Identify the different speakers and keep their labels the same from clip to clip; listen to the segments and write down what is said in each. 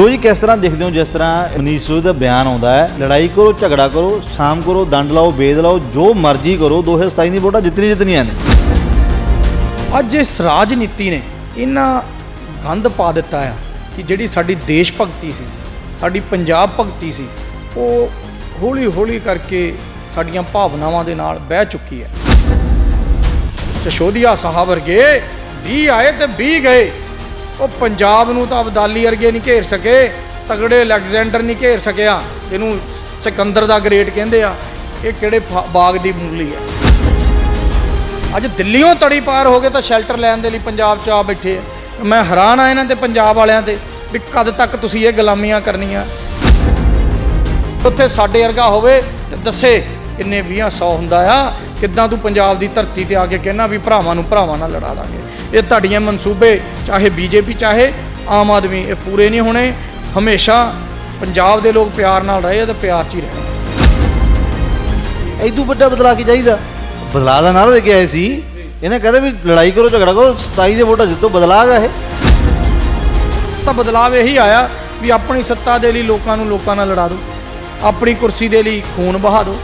Speaker 1: ਦੋ ਜੀ ਕਿਸ ਤਰ੍ਹਾਂ ਦੇਖਦੇ ਹੋ ਜਿਸ ਤਰ੍ਹਾਂ ਮਨੀਸ਼ ਸੋਢੀ ਦਾ ਬਿਆਨ ਆਉਂਦਾ ਹੈ? ਲੜਾਈ ਕਰੋ, ਝਗੜਾ ਕਰੋ, ਸ਼ਾਮ ਕਰੋ, ਦੰਡ ਲਾਓ ਵੇਦ ਲਾਓ, ਜੋ ਮਰਜ਼ੀ ਕਰੋ 2027 ਦੀ ਵੋਟਾਂ ਜਿੱਤਣੀ ਜਿੱਤਣੀਆਂ ਨੇ।
Speaker 2: ਅੱਜ ਇਸ ਰਾਜਨੀਤੀ ਨੇ ਇਹਨਾਂ ਗੰਦ ਪਾ ਦਿੱਤਾ ਆ ਕਿ ਜਿਹੜੀ ਸਾਡੀ ਦੇਸ਼ ਭਗਤੀ ਸੀ, ਸਾਡੀ ਪੰਜਾਬ ਭਗਤੀ ਸੀ, ਉਹ ਹੌਲੀ ਹੌਲੀ ਕਰਕੇ ਸਾਡੀਆਂ ਭਾਵਨਾਵਾਂ ਦੇ ਨਾਲ ਬਹਿ ਚੁੱਕੀ ਹੈ। ਚਸ਼ੋਦੀਆ ਸਾਹਿਬ ਵਰਗੇ 20 ਆਏ ਤੇ 20 ਗਏ। ਉਹ ਪੰਜਾਬ ਨੂੰ ਤਾਂ ਅਬਦਾਲੀ ਵਰਗੇ ਨਹੀਂ ਘੇਰ ਸਕੇ, ਤਗੜੇ ਅਲੈਗਜ਼ੈਂਡਰ ਨਹੀਂ ਘੇਰ ਸਕਿਆ ਇਹਨੂੰ ਸਿਕੰਦਰ ਦਾ ਗ੍ਰੇਟ ਕਹਿੰਦੇ ਆ। ਇਹ ਕਿਹੜੇ ਫਾ- ਬਾਗ ਦੀ ਮੂਲੀ ਹੈ ਅੱਜ ਦਿੱਲੀੋਂ ਤੜੀ ਪਾਰ ਹੋ ਗਏ ਤਾਂ ਸ਼ੈਲਟਰ ਲੈਣ ਦੇ ਲਈ ਪੰਜਾਬ 'ਚ ਆ ਬੈਠੇ ਆ। ਮੈਂ ਹੈਰਾਨ ਆ ਇਹਨਾਂ ਤੇ ਪੰਜਾਬ ਵਾਲਿਆਂ ਤੇ ਵੀ ਕਦ ਤੱਕ ਤੁਸੀਂ ਇਹ ਗੁਲਾਮੀਆਂ ਕਰਨੀਆਂ। ਉੱਥੇ ਸਾਡੇ ਵਰਗਾ ਹੋਵੇ ਤੇ ਦੱਸੇ ਕਿੰਨੇ 20 100 ਹੁੰਦਾ ਆ। ਕਿੱਦਾਂ ਤੂੰ ਪੰਜਾਬ ਦੀ ਧਰਤੀ ਤੇ ਆ ਕੇ ਕਹਿਣਾ ਵੀ ਭਰਾਵਾਂ ਨੂੰ ਭਰਾਵਾਂ ਨਾਲ ਲੜਾ ਦਾਂਗੇ। ਇਹ ਤੁਹਾਡੀਆਂ ਮਨਸੂਬੇ ਚਾਹੇ ਬੀਜੇਪੀ ਚਾਹੇ ਆਮ ਆਦਮੀ ਇਹ ਪੂਰੇ ਨਹੀਂ ਹੋਣੇ। ਹਮੇਸ਼ਾ ਪੰਜਾਬ ਦੇ ਲੋਕ ਪਿਆਰ ਨਾਲ ਰਹੇ ਤੇ ਪਿਆਰ 'ਚ ਹੀ ਰਹਿਣਾ
Speaker 1: ਇਦੋਂ ਵੱਡਾ ਬਦਲਾ ਕੀ ਚਾਹੀਦਾ? ਬਦਲਾ ਦਾ ਨਾਰਾ ਦੇ ਕੇ ਆਏ ਸੀ। ਇਹਨੇ ਕਹਿੰਦੇ ਵੀ ਲੜਾਈ ਕਰੋ ਝਗੜਾ ਕਰੋ 27 ਦੇ ਵੋਟਾਂ ਜਿੱਤੋ ਬਦਲਾ ਗਾ ਇਹ।
Speaker 2: ਤਾਂ ਬਦਲਾਵ ਇਹੀ ਆਇਆ ਵੀ ਆਪਣੀ ਸੱਤਾ ਦੇ ਲਈ ਲੋਕਾਂ ਨੂੰ ਲੋਕਾਂ ਨਾਲ ਲੜਾ ਦਿਓ। ਆਪਣੀ ਕੁਰਸੀ ਦੇ ਲਈ ਖੂਨ ਬਹਾ ਦਿਓ।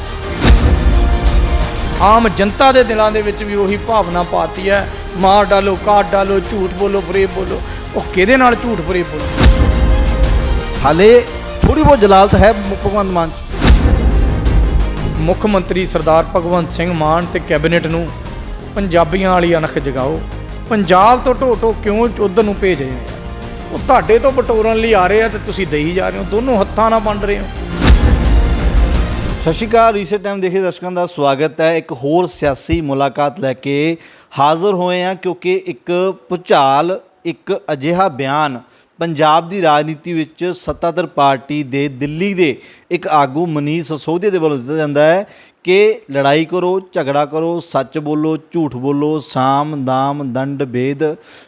Speaker 2: ਆਮ ਜਨਤਾ ਦੇ ਦਿਲਾਂ ਦੇ ਵਿੱਚ ਵੀ ਉਹੀ ਭਾਵਨਾ ਪਾਤੀ ਹੈ ਮਾਰ ਡਾਲੋ ਕਾਟ ਡਾਲੋ ਝੂਠ ਬੋਲੋ ਫਰੇਬ ਬੋਲੋ। ਉਹ ਕਿਹਦੇ ਨਾਲ ਝੂਠ ਫਰੇਬ ਬੋਲੋ?
Speaker 1: ਹਾਲੇ ਥੋੜੀ ਬਹੁਤ ਜਲਾਲਤ ਹੈ ਭਗਵੰਤ ਮਾਨ 'ਚ।
Speaker 2: ਮੁੱਖ ਮੰਤਰੀ ਸਰਦਾਰ ਭਗਵੰਤ ਸਿੰਘ ਮਾਨ ਤੇ ਕੈਬਨਿਟ ਨੂੰ ਪੰਜਾਬੀਆਂ ਵਾਲੀ ਅਣਖ ਜਗਾਓ। ਪੰਜਾਬ ਤੋਂ ਢੋ ਢੋ ਕਿਉਂ ਉਧਰ ਨੂੰ ਭੇਜ ਰਹੇ ਆ ਉਹ ਤੁਹਾਡੇ ਤੋਂ ਬਟੋਰਨ ਲਈ ਆ ਰਹੇ ਆ ਤੇ ਤੁਸੀਂ ਦੇਈ ਜਾ ਰਹੇ ਹੋ। ਦੋਨੋਂ ਹੱਥਾਂ ਨਾਲ ਵੰਡ ਰਹੇ ਹੋ।
Speaker 1: ਸਤਿ ਸ਼੍ਰੀ ਅਕਾਲ ਰੀਸੈਟ ਟਾਈਮ ਦੇਖੇ ਦਰਸ਼ਕਾਂ ਦਾ ਸਵਾਗਤ ਹੈ। ਇੱਕ ਹੋਰ ਸਿਆਸੀ ਮੁਲਾਕਾਤ ਲੈ ਕੇ ਹਾਜ਼ਰ ਹੋਏ ਹਾਂ ਕਿਉਂਕਿ ਇੱਕ ਭੁਚਾਲ ਇੱਕ ਅਜਿਹਾ ਬਿਆਨ ਪੰਜਾਬ ਦੀ ਰਾਜਨੀਤੀ ਵਿੱਚ ਸੱਤਾਧਰ ਪਾਰਟੀ ਦੇ ਦਿੱਲੀ ਦੇ ਇੱਕ ਆਗੂ ਮਨੀਸ਼ ਸਸੋਦੀਆ ਦੇ ਵੱਲੋਂ ਦਿੱਤਾ ਜਾਂਦਾ ਹੈ ਕਿ ਲੜਾਈ ਕਰੋ, ਝਗੜਾ ਕਰੋ, ਸੱਚ ਬੋਲੋ, ਝੂਠ ਬੋਲੋ, ਸਾਮ, ਦਾਮ, ਦੰਡ ਭੇਦ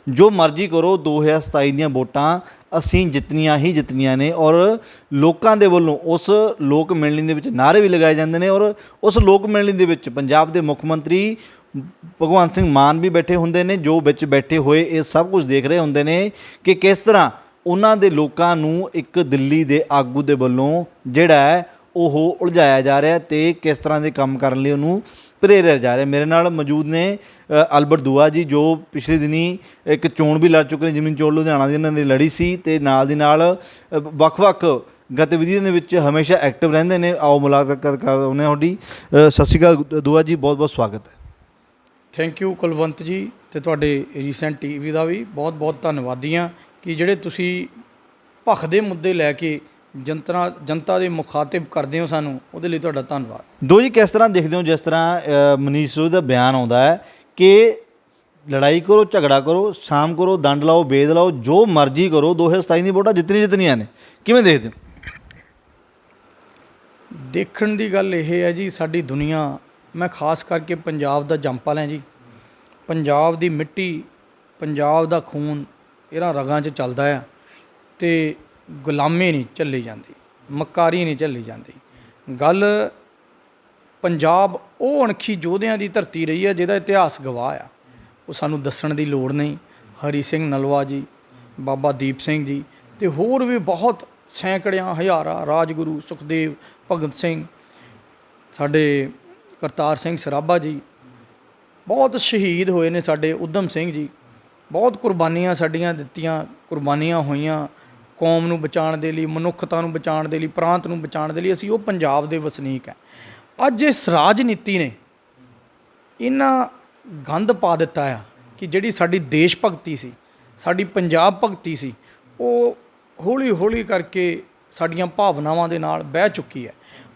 Speaker 1: ਜੋ ਮਰਜ਼ੀ ਕਰੋ 2027 ਦੀਆਂ ਵੋਟਾਂ ਅਸੀਂ ਜਿੱਤਨੀਆਂ ਹੀ ਜਿੱਤਨੀਆਂ ਨੇ ਔਰ ਲੋਕਾਂ ਦੇ ਵੱਲੋਂ ਉਸ ਲੋਕ ਮਿਲਣੀ ਦੇ ਵਿੱਚ ਨਾਅਰੇ ਵੀ ਲਗਾਏ ਜਾਂਦੇ ਨੇ ਔਰ ਉਸ ਲੋਕ ਮਿਲਣੀ ਦੇ ਵਿੱਚ ਪੰਜਾਬ ਦੇ ਮੁੱਖ ਮੰਤਰੀ ਭਗਵੰਤ ਸਿੰਘ ਮਾਨ ਵੀ ਬੈਠੇ ਹੁੰਦੇ ਨੇ, ਜੋ ਵਿੱਚ ਬੈਠੇ ਹੋਏ ਇਹ ਸਭ ਕੁਝ ਦੇਖ ਰਹੇ ਹੁੰਦੇ ਨੇ ਕਿ ਕਿਸ ਤਰ੍ਹਾਂ ਉਹਨਾਂ ਦੇ ਲੋਕਾਂ ਨੂੰ ਇੱਕ ਦਿੱਲੀ ਦੇ ਆਗੂ ਦੇ ਵੱਲੋਂ ਜਿਹੜਾ ਹੈ ਉਹ ਉਲਝਾਇਆ ਜਾ ਰਿਹਾ ਤੇ ਕਿਸ ਤਰ੍ਹਾਂ ਦੇ ਕੰਮ ਕਰਨ ਲਈ ਉਹਨੂੰ ਪ੍ਰੇਰਿਆ ਜਾ ਰਿਹਾ। ਮੇਰੇ ਨਾਲ ਮੌਜੂਦ ਨੇ ਅਲਬਰਟ ਦੁਆ ਜੀ, ਜੋ ਪਿਛਲੇ ਦਿਨੀ ਇੱਕ ਚੋਣ ਵੀ ਲੜ ਚੁੱਕੇ ਨੇ, ਜ਼ਮੀਨ ਚੋਣ ਲੁਧਿਆਣਾ ਦੀ ਇਹਨਾਂ ਦੀ ਲੜੀ ਸੀ ਤੇ ਨਾਲ ਦੀ ਨਾਲ ਵੱਖ-ਵੱਖ ਗਤੀਵਿਧੀਆਂ ਦੇ ਵਿੱਚ ਹਮੇਸ਼ਾ ਐਕਟਿਵ ਰਹਿੰਦੇ ਨੇ। ਆਓ ਮੁਲਾਕਾਤ ਕਰ ਉਹਨੇ ਤੁਹਾਡੀ। ਸਤਿ ਸ਼੍ਰੀ ਅਕਾਲ ਦੁਆ ਜੀ, ਬਹੁਤ-ਬਹੁਤ ਸਵਾਗਤ ਹੈ।
Speaker 2: ਥੈਂਕ ਯੂ ਕੁਲਵੰਤ ਜੀ ਤੇ ਤੁਹਾਡੇ ਰੀਸੈਂਟ ਟੀਵੀ ਦਾ ਵੀ ਬਹੁਤ-ਬਹੁਤ ਧੰਨਵਾਦੀ ਹਾਂ ਕਿ ਜਿਹੜੇ ਤੁਸੀਂ ਭਖ ਦੇ ਮੁੱਦੇ ਲੈ ਕੇ ਜਨਤਾ ਜਨਤਾ ਦੇ ਮੁਖਾਤਿਬ ਕਰਦੇ ਹੋ ਸਾਨੂੰ ਉਹਦੇ ਲਈ ਤੁਹਾਡਾ ਧੰਨਵਾਦ।
Speaker 1: ਦੋ ਜੀ ਕਿਸ ਤਰ੍ਹਾਂ ਦੇਖਦੇ ਹੋ ਜਿਸ ਤਰ੍ਹਾਂ ਮਨੀਸ਼ ਸੋਢੀ ਦਾ ਬਿਆਨ ਆਉਂਦਾ ਹੈ ਕਿ ਲੜਾਈ ਕਰੋ ਝਗੜਾ ਕਰੋ ਸ਼ਾਮ ਕਰੋ ਦੰਡ ਲਾਓ ਵੇਦ ਲਾਓ ਜੋ ਮਰਜ਼ੀ ਕਰੋ 2027 ਦੀ ਵੋਟਾਂ ਜਿੱਤਣੀ ਜਿੱਤਣੀਆਂ ਨੇ ਕਿਵੇਂ ਦੇਖਦੇ ਹੋ?
Speaker 2: ਦੇਖਣ ਦੀ ਗੱਲ ਇਹ ਹੈ ਜੀ ਸਾਡੀ ਦੁਨੀਆ ਮੈਂ ਖਾਸ ਕਰਕੇ ਪੰਜਾਬ ਦਾ ਜੰਪਲ ਹਾਂ ਜੀ ਪੰਜਾਬ ਦੀ ਮਿੱਟੀ ਪੰਜਾਬ ਦਾ ਖੂਨ ਇਹਨਾਂ ਰਗਾਂ 'ਚ ਚੱਲਦਾ ਆ ਤੇ ਗੁਲਾਮੀ ਨਹੀਂ ਝੱਲੀ ਜਾਂਦੀ, ਮਕਾਰੀ ਨਹੀਂ ਝੱਲੀ ਜਾਂਦੀ। ਗੱਲ ਪੰਜਾਬ ਉਹ ਅਣਖੀ ਯੋਧਿਆਂ ਦੀ ਧਰਤੀ ਰਹੀ ਹੈ ਜਿਹਦਾ ਇਤਿਹਾਸ ਗਵਾਹ ਆ। ਉਹ ਸਾਨੂੰ ਦੱਸਣ ਦੀ ਲੋੜ ਨਹੀਂ। ਹਰੀ ਸਿੰਘ ਨਲਵਾ ਜੀ, ਬਾਬਾ ਦੀਪ ਸਿੰਘ ਜੀ ਤੇ ਹੋਰ ਵੀ ਬਹੁਤ ਸੈਂਕੜਿਆਂ, ਹਜ਼ਾਰਾਂ ਰਾਜਗੁਰੂ ਸੁਖਦੇਵ, ਭਗਤ ਸਿੰਘ, ਸਾਡੇ ਕਰਤਾਰ ਸਿੰਘ ਸਰਾਭਾ ਜੀ, ਬਹੁਤ ਸ਼ਹੀਦ ਹੋਏ ਨੇ ਸਾਡੇ। ਉਦਮ ਸਿੰਘ ਜੀ, ਬਹੁਤ ਕੁਰਬਾਨੀਆਂ ਸਾਡੀਆਂ ਦਿੱਤੀਆਂ, ਕੁਰਬਾਨੀਆਂ ਹੋਈਆਂ। ਕੌਮ ਨੂੰ ਬਚਾਉਣ ਦੇ ਲਈ, ਮਨੁੱਖਤਾ ਨੂੰ ਬਚਾਉਣ ਦੇ ਲਈ, ਪ੍ਰਾਂਤ ਨੂੰ ਬਚਾਉਣ ਦੇ ਲਈ ਅਸੀਂ ਉਹ ਪੰਜਾਬ ਦੇ ਵਸਨੀਕ ਹੈ। ਅੱਜ ਇਸ ਰਾਜਨੀਤੀ ਨੇ ਇਹਨਾਂ ਗੰਦ ਪਾ ਦਿੱਤਾ ਆ ਕਿ ਜਿਹੜੀ ਸਾਡੀ ਦੇਸ਼ ਭਗਤੀ ਸੀ, ਸਾਡੀ ਪੰਜਾਬ ਭਗਤੀ ਸੀ, ਉਹ ਹੌਲੀ ਹੌਲੀ ਕਰਕੇ ਸਾਡੀਆਂ ਭਾਵਨਾਵਾਂ ਦੇ ਨਾਲ ਬਹਿ ਚੁੱਕੀ ਹੈ।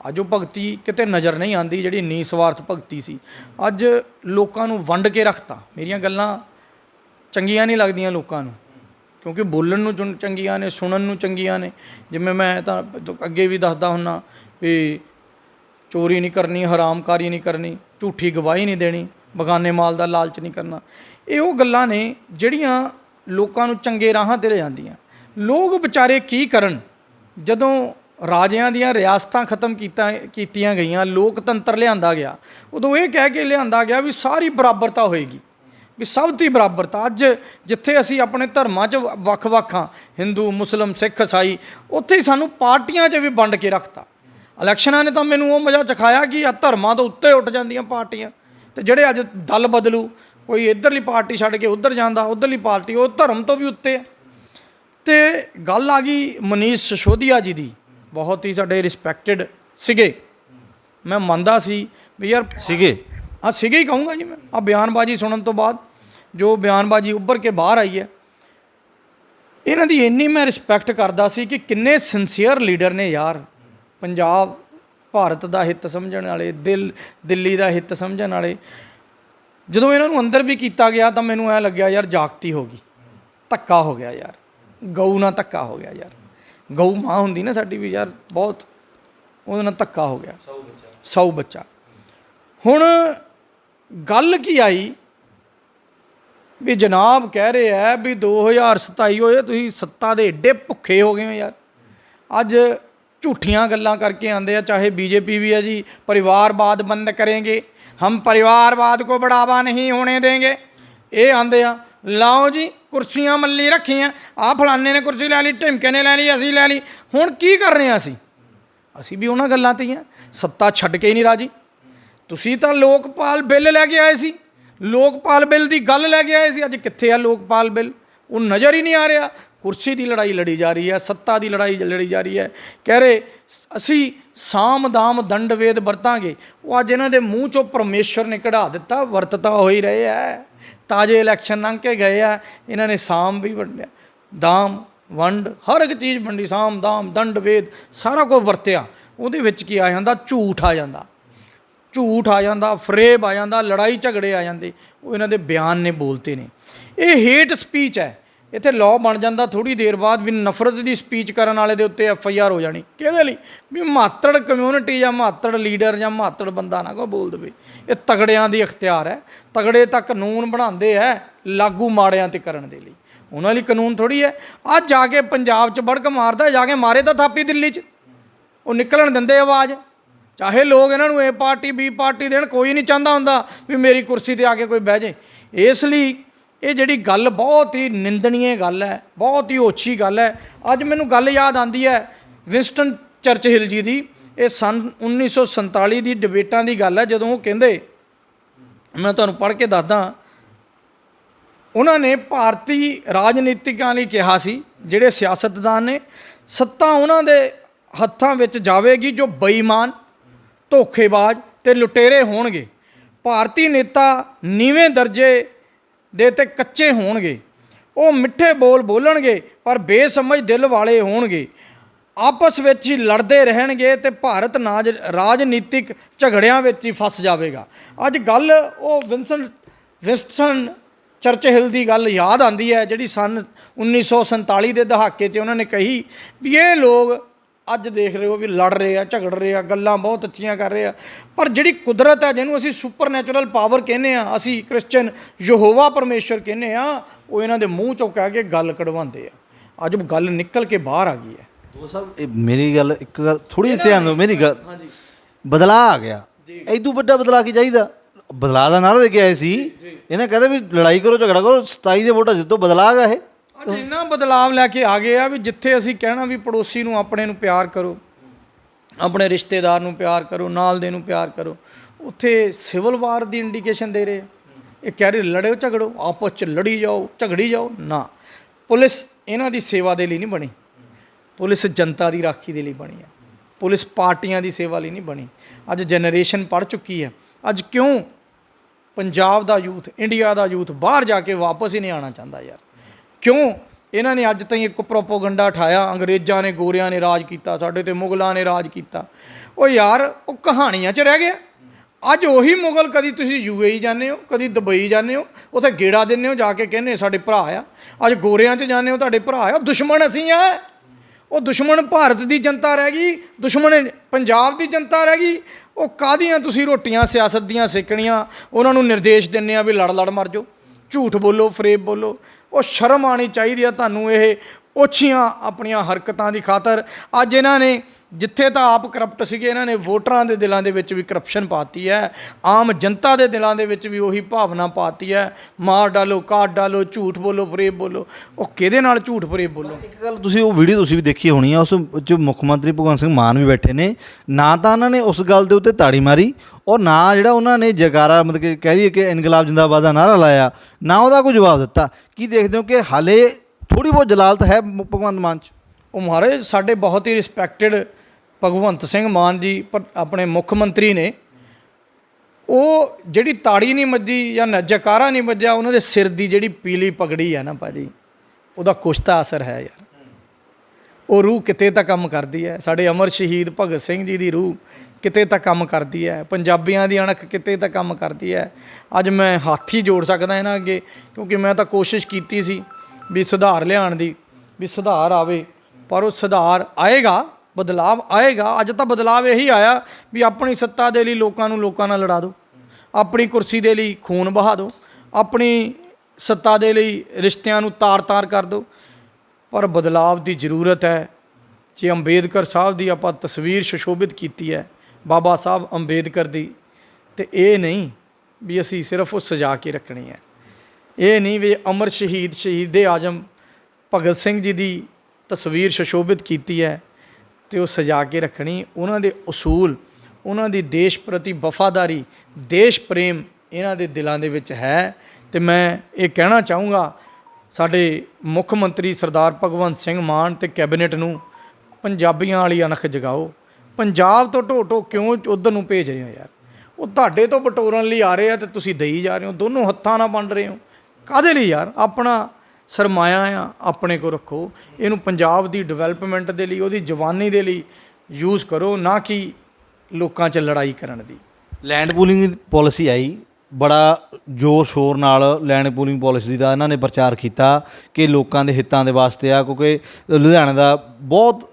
Speaker 2: ਅੱਜ ਉਹ ਭਗਤੀ ਕਿਤੇ ਨਜ਼ਰ ਨਹੀਂ ਆਉਂਦੀ ਜਿਹੜੀ ਨੀਸਵਾਰਥ ਭਗਤੀ ਸੀ। ਅੱਜ ਲੋਕਾਂ ਨੂੰ ਵੰਡ ਕੇ ਰੱਖਤਾ। ਮੇਰੀਆਂ ਗੱਲਾਂ ਚੰਗੀਆਂ ਨਹੀਂ ਲੱਗਦੀਆਂ ਲੋਕਾਂ ਨੂੰ। ਕਿਉਂਕਿ ਬੋਲਣ ਨੂੰ ਚੁਣ- ਚੰਗੀਆਂ ਨੇ, ਸੁਣਨ ਨੂੰ ਚੰਗੀਆਂ ਨੇ। ਜਿਵੇਂ ਮੈਂ ਤਾਂ ਅੱਗੇ ਵੀ ਦੱਸਦਾ ਹੁੰਨਾ ਵੀ ਚੋਰੀ ਨਹੀਂ ਕਰਨੀ, ਹਰਾਮਕਾਰੀ ਨਹੀਂ ਕਰਨੀ, ਝੂਠੀ ਗਵਾਹੀ ਨਹੀਂ ਦੇਣੀ, ਬਗਾਨੇ ਮਾਲ ਦਾ ਲਾਲਚ ਨਹੀਂ ਕਰਨਾ। ਇਹ ਉਹ ਗੱਲਾਂ ਨੇ ਜਿਹੜੀਆਂ ਲੋਕਾਂ ਨੂੰ ਚੰਗੇ ਰਾਹਾਂ ਤੇ ਲੈ ਜਾਂਦੀਆਂ। ਲੋਕ ਵਿਚਾਰੇ ਕੀ ਕਰਨ? ਜਦੋਂ ਰਾਜਿਆਂ ਦੀਆਂ ਰਿਆਸਤਾਂ ਖਤਮ ਕੀਤਾ ਕੀਤੀਆਂ ਗਈਆਂ, ਲੋਕਤੰਤਰ ਲਿਆਂਦਾ ਗਿਆ, ਉਦੋਂ ਇਹ ਕਹਿ ਕੇ ਲਿਆਂਦਾ ਗਿਆ ਵੀ ਸਾਰੀ ਬਰਾਬਰਤਾ ਹੋਏਗੀ। ਵੀ ਸਭ ਦੀ ਬਰਾਬਰਤਾ ਅੱਜ ਜਿੱਥੇ ਅਸੀਂ ਆਪਣੇ ਧਰਮਾਂ 'ਚ ਵੱਖ-ਵੱਖ ਹਾਂ, ਹਿੰਦੂ, ਮੁਸਲਮ, ਸਿੱਖ ਈਸਾਈ ਉੱਥੇ ਹੀ ਸਾਨੂੰ ਪਾਰਟੀਆਂ 'ਚ ਵੀ ਵੰਡ ਕੇ ਰੱਖਤਾ। ਇਲੈਕਸ਼ਨਾਂ ਨੇ ਤਾਂ ਮੈਨੂੰ ਉਹ ਮਜ਼ਾ ਚਖਾਇਆ ਕਿ ਆ ਧਰਮਾਂ ਤੋਂ ਉੱਤੇ ਉੱਠ ਜਾਂਦੀਆਂ ਪਾਰਟੀਆਂ। ਤੇ ਜਿਹੜੇ ਅੱਜ ਦਲ ਬਦਲੂ, ਕੋਈ ਇਧਰਲੀ ਪਾਰਟੀ ਛੱਡ ਕੇ ਉਧਰ ਜਾਂਦਾ, ਉਧਰਲੀ ਪਾਰਟੀ, ਉਹ ਧਰਮ ਤੋਂ ਵੀ ਉੱਤੇ ਆ। ਤੇ ਗੱਲ ਆ ਗਈ ਮਨੀਸ਼ ਸਿਸੋਦੀਆ ਜੀ ਦੀ। ਬਹੁਤ ਹੀ ਸਾਡੇ ਰਿਸਪੈਕਟਡ ਸੀਗੇ। ਮੈਂ ਮੰਨਦਾ ਸੀ ਵੀ ਯਾਰ
Speaker 1: ਸੀਗੇ?
Speaker 2: ਆ ਸੀਗੇ ਹੀ ਕਹੂੰਗਾ ਜੀ ਮੈਂ। ਆ ਬਿਆਨਬਾਜ਼ੀ ਸੁਣਨ ਤੋਂ ਬਾਅਦ ਜੋ ਬਿਆਨਬਾਜ਼ੀ ਉੱਭਰ ਕੇ ਬਾਹਰ ਆਈ ਹੈ ਇਹਨਾਂ ਦੀ ਇੰਨੀ ਮੈਂ ਰਿਸਪੈਕਟ ਕਰਦਾ ਸੀ ਕਿ ਕਿੰਨੇ ਸਿੰਸੀਅਰ ਲੀਡਰ ਨੇ ਯਾਰ। ਪੰਜਾਬ ਭਾਰਤ ਦਾ ਹਿੱਤ ਸਮਝਣ ਵਾਲੇ ਦਿਲ ਦਿੱਲੀ ਦਾ ਹਿੱਤ ਸਮਝਣ ਵਾਲੇ। ਜਦੋਂ ਇਹਨਾਂ ਨੂੰ ਅੰਦਰ ਵੀ ਕੀਤਾ ਗਿਆ ਤਾਂ ਮੈਨੂੰ ਐ ਲੱਗਿਆ ਯਾਰ ਜਾਗਤੀ ਹੋ ਗਈ। ਧੱਕਾ ਹੋ ਗਿਆ ਯਾਰ। ਗਊ ਨਾਲ ਧੱਕਾ ਹੋ ਗਿਆ ਯਾਰ। ਗਊ ਮਾਂ ਹੁੰਦੀ ਨਾ ਸਾਡੀ ਵੀ ਯਾਰ ਬਹੁਤ ਉਹਦੇ ਨਾਲ ਧੱਕਾ ਹੋ ਗਿਆ। ਸੌ ਬੱਚਾ। ਸੌ ਬੱਚਾ। ਹੁਣ ਗੱਲ ਕੀ ਆਈ? ਵੀ ਜਨਾਬ ਕਹਿ ਰਹੇ ਆ ਵੀ 2027 ਹੋਏ, ਤੁਸੀਂ ਸੱਤਾ ਦੇ ਏਡੇ ਭੁੱਖੇ ਹੋ ਗਏ ਹੋ ਯਾਰ। ਅੱਜ ਝੂਠੀਆਂ ਗੱਲਾਂ ਕਰਕੇ ਆਂਦੇ ਆ, ਚਾਹੇ ਬੀਜੇਪੀ ਵੀ ਹੈ ਜੀ, ਪਰਿਵਾਰਵਾਦ ਬੰਦ ਕरेंगे ਹਮ ਪਰਿਵਾਰਵਾਦ ਕੋ ਬੜਾਵਾ ਨਹੀਂ ਹੋਣੇ ਦੇਂਗੇ। ਇਹ ਆਂਦੇ ਆ, ਲਾਓ ਜੀ, ਕੁਰਸੀਆਂ ਮੱਲੀ ਰੱਖੀਆਂ ਆ ਫਲਾਣੇ ਨੇ ਕੁਰਸੀ ਲੈ ਲਈ, ਢਿਮਕੇ ਨੇ ਲੈ ਲਈ, ਅਸੀਂ ਲੈ ਲਈ। ਹੁਣ ਕੀ ਕਰ ਰਹੇ ਆ ਅਸੀਂ? ਅਸੀਂ ਵੀ ਉਹਨਾਂ ਗੱਲਾਂ ਤੇ ਹੀ ਆ। ਸੱਤਾ ਛੱਡ ਕੇ ਹੀ ਨਹੀਂ ਰਾਜੀ। ਤੁਸੀਂ ਤਾਂ ਲੋਕਪਾਲ ਬਿੱਲ ਲੈ ਕੇ ਆਏ ਸੀ। ਲੋਕਪਾਲ ਬਿੱਲ ਦੀ ਗੱਲ ਲੈ ਕੇ ਆਏ ਸੀ। ਅੱਜ ਕਿੱਥੇ ਆ ਲੋਕਪਾਲ ਬਿੱਲ? ਉਹ ਨਜ਼ਰ ਹੀ ਨਹੀਂ ਆ ਰਿਹਾ। ਕੁਰਸੀ ਦੀ ਲੜਾਈ ਲੜੀ ਜਾ ਰਹੀ ਹੈ, ਸੱਤਾ ਦੀ ਲੜਾਈ ਲੜੀ ਜਾ ਰਹੀ ਹੈ। ਕਹਿ ਰਹੇ, ਅਸੀਂ ਸਾਮ ਦਾਮ ਦੰਡ ਵੇਦ ਵਰਤਾਂਗੇ। ਉਹ ਅੱਜ ਇਹਨਾਂ ਦੇ ਮੂੰਹ ਚੋਂ ਪਰਮੇਸ਼ਰ ਨੇ ਕਢਾ ਦਿੱਤਾ। ਵਰਤਤਾ ਹੋ ਹੀ ਰਹੇ ਹੈ ਤਾਜੇ ਇਲੈਕਸ਼ਨ ਲੰਘ ਕੇ ਗਏ ਆ। ਇਹਨਾਂ ਨੇ ਸਾਮ ਵੀ ਵੰਡਿਆ। ਦਾਮ, ਵੰਡ, ਹਰ ਇੱਕ ਚੀਜ਼ ਵੰਡੀ। ਸਾਮ, ਦਾਮ, ਦੰਡ, ਵੇਦ, ਸਾਰਾ ਕੁਝ ਵਰਤਿਆ। ਉਹਦੇ ਵਿੱਚ ਕੀ ਆ ਜਾਂਦਾ? ਝੂਠ ਆ ਜਾਂਦਾ। ਝੂਠ ਆ ਜਾਂਦਾ, ਫਰੇਬ ਆ ਜਾਂਦਾ, ਲੜਾਈ ਝਗੜੇ ਆ ਜਾਂਦੇ। ਉਹ ਇਹਨਾਂ ਦੇ ਬਿਆਨ ਨੇ ਬੋਲਤੇ ਨੇ। ਇਹ ਹੇਟ ਸਪੀਚ ਹੈ। ਇੱਥੇ ਲਾਅ ਬਣ ਜਾਂਦਾ ਥੋੜੀ ਦੇਰ ਬਾਅਦ ਵੀ ਨਫ਼ਰਤ ਦੀ ਸਪੀਚ ਕਰਨ ਵਾਲੇ ਦੇ ਉੱਤੇ ਐਫ ਆਈ ਆਰ ਹੋ ਜਾਣੀ। ਕਿਹਦੇ ਲਈ? ਵੀ ਮਾਤੜ ਕਮਿਊਨਿਟੀ ਜਾਂ ਮਾਤੜ ਲੀਡਰ ਜਾਂ ਮਾਤੜ ਬੰਦਾ ਨਾ ਕੋ ਬੋਲ ਦੇਵੇ। ਇਹ ਤਗੜਿਆਂ ਦੀ ਇਖਤਿਆਰ ਹੈ। ਤਗੜੇ ਤਾਂ ਕਾਨੂੰਨ ਬਣਾਉਂਦੇ ਐ ਲਾਗੂ ਮਾੜਿਆਂ ਤੇ ਕਰਨ ਦੇ ਲਈ। ਉਹਨਾਂ ਲਈ ਕਾਨੂੰਨ ਥੋੜੀ ਹੈ। ਅੱਜ ਜਾ ਕੇ ਪੰਜਾਬ 'ਚ ਬੜਕ ਮਾਰਦਾ, ਜਾ ਕੇ ਮਾਰੇ ਤਾਂ ਥਾਪੀ ਦਿੱਲੀ 'ਚ। ਉਹ ਨਿਕਲਣ ਦਿੰਦੇ ਆਵਾਜ਼। ਚਾਹੇ ਲੋਕ ਇਹਨਾਂ ਨੂੰ ਏ ਪਾਰਟੀ, ਬੀ ਪਾਰਟੀ ਦੇਣ, ਕੋਈ ਨਹੀਂ ਚਾਹੁੰਦਾ ਹੁੰਦਾ ਵੀ ਮੇਰੀ ਕੁਰਸੀ ਤੇ ਆ ਕੇ ਕੋਈ ਬਹਿ ਜਾਏ ਇਸ ਲਈ ਇਹ ਜਿਹੜੀ ਗੱਲ ਬਹੁਤ ਹੀ ਨਿੰਦਣੀਏ ਗੱਲ ਹੈ, ਬਹੁਤ ਹੀ ਓਛੀ ਗੱਲ ਹੈ। ਅੱਜ ਮੈਨੂੰ ਗੱਲ ਯਾਦ ਆਂਦੀ ਹੈ ਵਿੰਸਟਨ ਚਰਚਹਿਲ ਜੀ ਦੀ। ਇਹ ਸਨ 1947 ਦੀ ਡਿਬੇਟਾਂ ਦੀ ਗੱਲ ਹੈ, ਜਦੋਂ ਉਹ ਕਹਿੰਦੇ, ਮੈਂ ਤੁਹਾਨੂੰ ਪੜ੍ਹ ਕੇ ਦੱਸਦਾ, ਉਹਨਾਂ ਨੇ ਭਾਰਤੀ ਰਾਜਨੀਤਿਕਾਂ ਲਈ ਕਿਹਾ ਸੀ, ਜਿਹੜੇ ਸਿਆਸਤਦਾਨ ਨੇ, ਸੱਤਾ ਉਹਨਾਂ ਦੇ ਹੱਥਾਂ ਵਿੱਚ ਜਾਵੇਗੀ ਜੋ ਬੇਈਮਾਨ ਧੋਖੇਬਾਜ਼ ਤੇ ਲੁਟੇਰੇ ਹੋਣਗੇ। ਭਾਰਤੀ ਨੇਤਾ ਨੀਵੇਂ ਦਰਜੇ ਦੇ ਤੇ ਕੱਚੇ ਹੋਣਗੇ। ਉਹ ਮਿੱਠੇ ਬੋਲ ਬੋਲਣਗੇ, ਪਰ ਬੇਸਮਝ ਦਿਲ ਵਾਲੇ ਹੋਣਗੇ। ਆਪਸ ਵਿੱਚ ਹੀ ਲੜਦੇ ਰਹਿਣਗੇ ਤੇ ਭਾਰਤ ਨਾਜ, ਰਾਜਨੀਤਿਕ ਝਗੜਿਆਂ ਵਿੱਚ ਹੀ ਫਸ ਜਾਵੇਗਾ। ਅੱਜ ਗੱਲ ਉਹ ਵਿੰਸਨ, ਵਿੰਸਟਨ ਚਰਚਹਿਲ ਦੀ ਗੱਲ ਯਾਦ ਆਂਦੀ ਹੈ, ਜਿਹੜੀ ਸਨ 1947 ਦੇ ਦਹਾਕੇ 'ਚ ਉਹਨਾਂ ਨੇ ਕਹੀ ਵੀ ਇਹ ਲੋਕ ਅੱਜ ਦੇਖ ਰਹੇ ਹੋ ਵੀ ਲੜ ਰਹੇ ਆ ਝਗੜ ਰਹੇ ਆ ਗੱਲਾਂ ਬਹੁਤ ਅੱਛੀਆਂ ਕਰ ਰਹੇ ਆ। ਪਰ ਜਿਹੜੀ ਕੁਦਰਤ ਹੈ ਜਿਹਨੂੰ ਅਸੀਂ ਸੁਪਰਨੈਚੁਰਲ ਪਾਵਰ ਕਹਿੰਦੇ ਆ ਅਸੀਂ ਕ੍ਰਿਸਚੀਅਨ ਯਹੋਵਾ ਪਰਮੇਸ਼ਰ ਕਹਿੰਦੇ ਆ ਉਹ ਇਹਨਾਂ ਦੇ ਮੂੰਹ ਚੋਂ ਕਹਿ ਕੇ ਗੱਲ ਕਢਵਾਉਂਦੇ ਆ। ਅੱਜ ਗੱਲ ਨਿਕਲ ਕੇ ਬਾਹਰ ਆ ਗਈ ਹੈ।
Speaker 1: ਦੋ ਸਾਹਿਬ ਇਹ ਮੇਰੀ ਗੱਲ ਇੱਕ ਗੱਲ ਥੋੜੀ ਜਿਹੀ ਧਿਆਨ ਦਿਓ ਮੇਰੀ ਗੱਲ।
Speaker 2: ਹਾਂਜੀ।
Speaker 1: ਬਦਲਾ ਆ ਗਿਆ। ਐਦੂ ਵੱਡਾ ਬਦਲਾ ਕੀ ਚਾਹੀਦਾ? ਬਦਲਾ ਦਾ ਨਾਰਾ ਦੇ ਕੇ ਆਏ ਸੀ। ਇਹਨੇ ਕਹਿੰਦੇ ਵੀ ਲੜਾਈ ਕਰੋ ਝਗੜਾ ਕਰੋ 27 ਦੇ ਵੋਟਾਂ ਜਿੱਤੋ ਬਦਲਾ ਆ ਗਿਆ ਇਹ।
Speaker 2: ਅੱਜ ਇੰਨਾ ਬਦਲਾਵ ਲੈ ਕੇ ਆ ਗਏ ਆ ਵੀ ਜਿੱਥੇ ਅਸੀਂ ਕਹਿਣਾ ਵੀ ਪੜੋਸੀ ਨੂੰ ਆਪਣੇ ਨੂੰ ਪਿਆਰ ਕਰੋ, ਆਪਣੇ ਰਿਸ਼ਤੇਦਾਰ ਨੂੰ ਪਿਆਰ ਕਰੋ, ਨਾਲ ਦੇ ਨੂੰ ਪਿਆਰ ਕਰੋ, ਉੱਥੇ ਸਿਵਲ ਵਾਰ ਦੀ ਇੰਡੀਕੇਸ਼ਨ ਦੇ ਰਹੇ ਆ। ਇਹ ਕਹਿ ਰਹੇ, ਲੜਿਓ ਝਗੜੋ, ਆਪਸ ਚ ਲੜੀ ਜਾਓ, ਝਗੜੀ ਜਾਓ, ਨਾ। ਪੁਲਿਸ ਇਹਨਾਂ ਦੀ ਸੇਵਾ ਦੇ ਲਈ ਨਹੀਂ ਬਣੀ। ਪੁਲਿਸ ਜਨਤਾ ਦੀ ਰਾਖੀ ਦੇ ਲਈ ਬਣੀ ਹੈ ਪੁਲਿਸ ਪਾਰਟੀਆਂ ਦੀ ਸੇਵਾ ਲਈ ਨਹੀਂ ਬਣੀ। ਅੱਜ ਜਨਰੇਸ਼ਨ ਪੜ ਚੁੱਕੀ ਹੈ। ਅੱਜ ਕਿਉਂ ਪੰਜਾਬ ਦਾ ਯੂਥ ਇੰਡੀਆ ਦਾ ਯੂਥ ਬਾਹਰ ਜਾ ਕੇ ਵਾਪਸ ਹੀ ਨਹੀਂ ਆਉਣਾ ਚਾਹੁੰਦਾ ਯਾਰ? ਕਿਉਂ? ਇਹਨਾਂ ਨੇ ਅੱਜ ਤਾਈਂ ਇੱਕ ਪ੍ਰੋਪੋਗੰਡਾ ਠਾਇਆ ਅੰਗਰੇਜ਼ਾਂ ਨੇ, ਗੋਰਿਆਂ ਨੇ ਰਾਜ ਕੀਤਾ, ਸਾਡੇ ਤੇ ਮੁਗਲਾਂ ਨੇ ਰਾਜ ਕੀਤਾ। ਉਹ ਯਾਰ, ਉਹ ਕਹਾਣੀਆਂ 'ਚ ਰਹਿ ਗਿਆ। ਅੱਜ ਉਹੀ ਮੁਗਲ ਕਦੀ ਤੁਸੀਂ ਯੂਏਈ ਜਾਂਦੇ ਹੋ, ਕਦੀ ਦੁਬਈ ਜਾਂਦੇ ਹੋ, ਉੱਥੇ ਗੇੜਾ ਦਿੰਦੇ ਹੋ, ਜਾ ਕੇ ਕਹਿੰਦੇ ਸਾਡੇ ਭਰਾ ਆ। ਅੱਜ ਗੋਰਿਆਂ 'ਚ ਜਾਂਦੇ ਹੋ, ਤੁਹਾਡੇ ਭਰਾ ਆ। ਉਹ ਦੁਸ਼ਮਣ ਅਸੀਂ ਆ। ਉਹ ਦੁਸ਼ਮਣ ਭਾਰਤ ਦੀ ਜਨਤਾ ਰਹਿ ਗਈ, ਦੁਸ਼ਮਣ ਪੰਜਾਬ ਦੀ ਜਨਤਾ ਰਹਿ ਗਈ। ਉਹ ਕਾਹਦੀਆਂ ਤੁਸੀਂ ਰੋਟੀਆਂ ਸਿਆਸਤ ਦੀਆਂ ਸੇਕਣੀਆਂ? ਉਹਨਾਂ ਨੂੰ ਨਿਰਦੇਸ਼ ਦਿੰਨੇ ਆ ਵੀ ਲੜ ਲੜ ਮਰ ਜਾਓ। ਝੂਠ ਬੋਲੋ, ਫਰੇਬ ਬੋਲੋ। ਉਹ ਸ਼ਰਮ ਆਣੀ ਚਾਹੀਦੀ ਆ ਤੁਹਾਨੂੰ ਇਹ ਓਛੀਆਂ ਆਪਣੀਆਂ ਹਰਕਤਾਂ ਦੀ ਖਾਤਰ। ਅੱਜ ਇਹਨਾਂ ਨੇ ਜਿੱਥੇ ਤਾਂ ਆਪ ਕਰਪਟ ਸੀਗੇ, ਇਹਨਾਂ ਨੇ ਵੋਟਰਾਂ ਦੇ ਦਿਲਾਂ ਦੇ ਵਿੱਚ ਵੀ ਕਰਪਸ਼ਨ ਪਾਤੀ ਹੈ। ਆਮ ਜਨਤਾ ਦੇ ਦਿਲਾਂ ਦੇ ਵਿੱਚ ਵੀ ਉਹੀ ਭਾਵਨਾ ਪਾਤੀ ਹੈ। ਮਾਰ ਡਾਲੋ, ਕਾਟ ਡਾਲੋ, ਝੂਠ ਬੋਲੋ ਫਰੇਬ ਬੋਲੋ। ਉਹ ਕਿਹਦੇ ਨਾਲ ਝੂਠ ਫਰੇਬ ਬੋਲੋ?
Speaker 1: ਇੱਕ ਗੱਲ ਤੁਸੀਂ, ਉਹ ਵੀਡੀਓ ਤੁਸੀਂ ਵੀ ਦੇਖੀ ਹੋਣੀ ਆ, ਉਸ ਚ ਮੁੱਖ ਮੰਤਰੀ ਭਗਵੰਤ ਸਿੰਘ ਮਾਨ ਵੀ ਬੈਠੇ ਨੇ। ਨਾ ਤਾਂ ਉਹਨਾਂ ਨੇ ਉਸ ਗੱਲ ਦੇ ਉੱਤੇ ਤਾੜੀ ਮਾਰੀ ਔਰ ਨਾ ਜਿਹੜਾ ਉਹਨਾਂ ਨੇ ਜਗਾਰਾ ਮਤਲਬ ਕਿ ਕਹਿ ਲਈਏ ਕਿ ਇਨਕਲਾਬ ਜਿੰਦਾਬਾਦ ਦਾ ਨਾਰਾ ਲਾਇਆ, ਨਾ ਉਹਦਾ ਕੋਈ ਜਵਾਬ ਦਿੱਤਾ। ਕੀ ਦੇਖਦੇ ਹੋ ਕਿ ਹਾਲੇ ਥੋੜੀ ਬਹੁਤ ਜਲਾਲਤ ਹੈ ਭਗਵੰਤ ਮਾਨ ਚ?
Speaker 2: ਉਹ ਮਹਾਰਾਜ, ਸਾਡੇ ਬਹੁਤ ਹੀ ਰਿਸਪੈਕਟਡ ਭਗਵੰਤ ਸਿੰਘ ਮਾਨ ਜੀ ਆਪਣੇ ਮੁੱਖ ਮੰਤਰੀ ਨੇ। ਉਹ ਜਿਹੜੀ ਤਾੜੀ ਨਹੀਂ ਵੱਜੀ ਜਾਂ ਜਕਾਰਾ ਨਹੀਂ ਵੱਜਿਆ, ਉਹਨਾਂ ਦੇ ਸਿਰ ਦੀ ਜਿਹੜੀ ਪੀਲੀ ਪਗੜੀ ਹੈ ਨਾ ਭਾਜੀ, ਉਹਦਾ ਕੁਛ ਤਾਂ ਅਸਰ ਹੈ ਯਾਰ। ਉਹ ਰੂਹ ਕਿਤੇ ਤਾਂ ਕੰਮ ਕਰਦੀ ਹੈ। ਸਾਡੇ ਅਮਰ ਸ਼ਹੀਦ ਭਗਤ ਸਿੰਘ ਜੀ ਦੀ ਰੂਹ ਕਿਤੇ ਤਾਂ ਕੰਮ ਕਰਦੀ ਹੈ ਪੰਜਾਬੀਆਂ ਦੀ ਅਣਖ ਕਿਤੇ ਤਾਂ ਕੰਮ ਕਰਦੀ ਹੈ ਅੱਜ ਮੈਂ ਹੱਥ ਹੀ ਜੋੜ ਸਕਦਾ ਇਹਨਾਂ ਅੱਗੇ, ਕਿਉਂਕਿ ਮੈਂ ਤਾਂ ਕੋਸ਼ਿਸ਼ ਕੀਤੀ ਸੀ ਵੀ ਸੁਧਾਰ ਲਿਆਉਣ ਦੀ, ਵੀ ਸੁਧਾਰ ਆਵੇ। ਪਰ ਉਹ ਸੁਧਾਰ ਆਏਗਾ, ਬਦਲਾਵ ਆਏਗਾ। ਅੱਜ ਤਾਂ ਬਦਲਾਵ ਇਹੀ ਆਇਆ ਵੀ ਆਪਣੀ ਸੱਤਾ ਦੇ ਲਈ ਲੋਕਾਂ ਨੂੰ ਲੋਕਾਂ ਨਾਲ ਲੜਾ ਦਿਓ ਆਪਣੀ ਕੁਰਸੀ ਦੇ ਲਈ ਖੂਨ ਬਹਾ ਦਿਓ ਆਪਣੀ ਸੱਤਾ ਦੇ ਲਈ ਰਿਸ਼ਤਿਆਂ ਨੂੰ ਤਾਰ-ਤਾਰ ਕਰ ਦਿਓ ਪਰ ਬਦਲਾਵ ਦੀ ਜ਼ਰੂਰਤ ਹੈ ਜੇ ਅੰਬੇਦਕਰ ਸਾਹਿਬ ਦੀ ਆਪਾਂ ਤਸਵੀਰ ਸੁਸ਼ੋਭਿਤ ਕੀਤੀ ਹੈ ਬਾਬਾ ਸਾਹਿਬ ਅੰਬੇਦਕਰ ਦੀ ਤੇ ਇਹ ਨਹੀਂ ਵੀ ਅਸੀਂ ਸਿਰਫ ਉਹ ਸਜਾ ਕੇ ਰੱਖਣੀ ਹੈ। ਇਹ ਨਹੀਂ ਵੀ ਅਮਰ ਸ਼ਹੀਦ, ਸ਼ਹੀਦੇ ਆਜਮ ਭਗਤ ਸਿੰਘ ਜੀ ਦੀ ਤਸਵੀਰ ਸੁਸ਼ੋਭਿਤ ਕੀਤੀ ਹੈ ਤੇ ਉਹ ਸਜਾ ਕੇ ਰੱਖਣੀ। ਉਹਨਾਂ ਦੇ ਉਸੂਲ, ਉਹਨਾਂ ਦੀ ਦੇਸ਼ ਪ੍ਰਤੀ ਵਫਾਦਾਰੀ, ਦੇਸ਼ ਪ੍ਰੇਮ ਇਹਨਾਂ ਦੇ ਦਿਲਾਂ ਦੇ ਵਿੱਚ ਹੈ। ਤੇ ਮੈਂ ਇਹ ਕਹਿਣਾ ਚਾਹੂੰਗਾ, ਸਾਡੇ ਮੁੱਖ ਮੰਤਰੀ ਸਰਦਾਰ ਭਗਵੰਤ ਸਿੰਘ ਮਾਨ ਤੇ ਕੈਬਨਿਟ ਨੂੰ ਪੰਜਾਬੀਆਂ ਵਾਲੀ ਅਣਖ ਜਗਾਓ। ਪੰਜਾਬ ਤੋਂ ਢੋ ਢੋ ਕਿਉਂ ਉਧਰ ਨੂੰ ਭੇਜ ਰਹੇ ਹੋ ਯਾਰ? ਉਹ ਤੁਹਾਡੇ ਤੋਂ ਬਟੋਰਨ ਲਈ ਆ ਰਹੇ ਆ ਤੇ ਤੁਸੀਂ ਦੇਈ ਜਾ ਰਹੇ ਹੋ। ਦੋਨੋਂ ਹੱਥਾਂ ਨਾਲ ਵੰਡ ਰਹੇ ਹੋ। ਕਾਦੇ ਲਈ ਯਾਰ? ਆਪਣਾ ਸਰਮਾਇਆ ਆ, ਆਪਣੇ ਕੋ ਰੱਖੋ। ਇਹਨੂੰ ਪੰਜਾਬ ਦੀ ਡਿਵੈਲਪਮੈਂਟ ਦੇ ਲਈ, ਉਹਦੀ ਜਵਾਨੀ ਦੇ ਲਈ ਯੂਜ਼ ਕਰੋ, ਨਾ ਕਿ ਲੋਕਾਂ 'ਚ ਲੜਾਈ ਕਰਨ ਦੀ।
Speaker 1: ਲੈਂਡ ਪੂਲਿੰਗ ਪਾਲਿਸੀ ਆਈ। ਬੜਾ ਜ਼ੋਰ ਸ਼ੋਰ ਨਾਲ ਲੈਂਡ ਪੂਲਿੰਗ ਪਾਲਿਸੀ ਦਾ ਇਹਨਾਂ ਨੇ ਪ੍ਰਚਾਰ ਕੀਤਾ ਕਿ ਲੋਕਾਂ ਦੇ ਹਿੱਤਾਂ ਦੇ ਵਾਸਤੇ ਆ, ਕਿਉਂਕਿ ਲੁਧਿਆਣਾ ਦਾ ਬਹੁਤ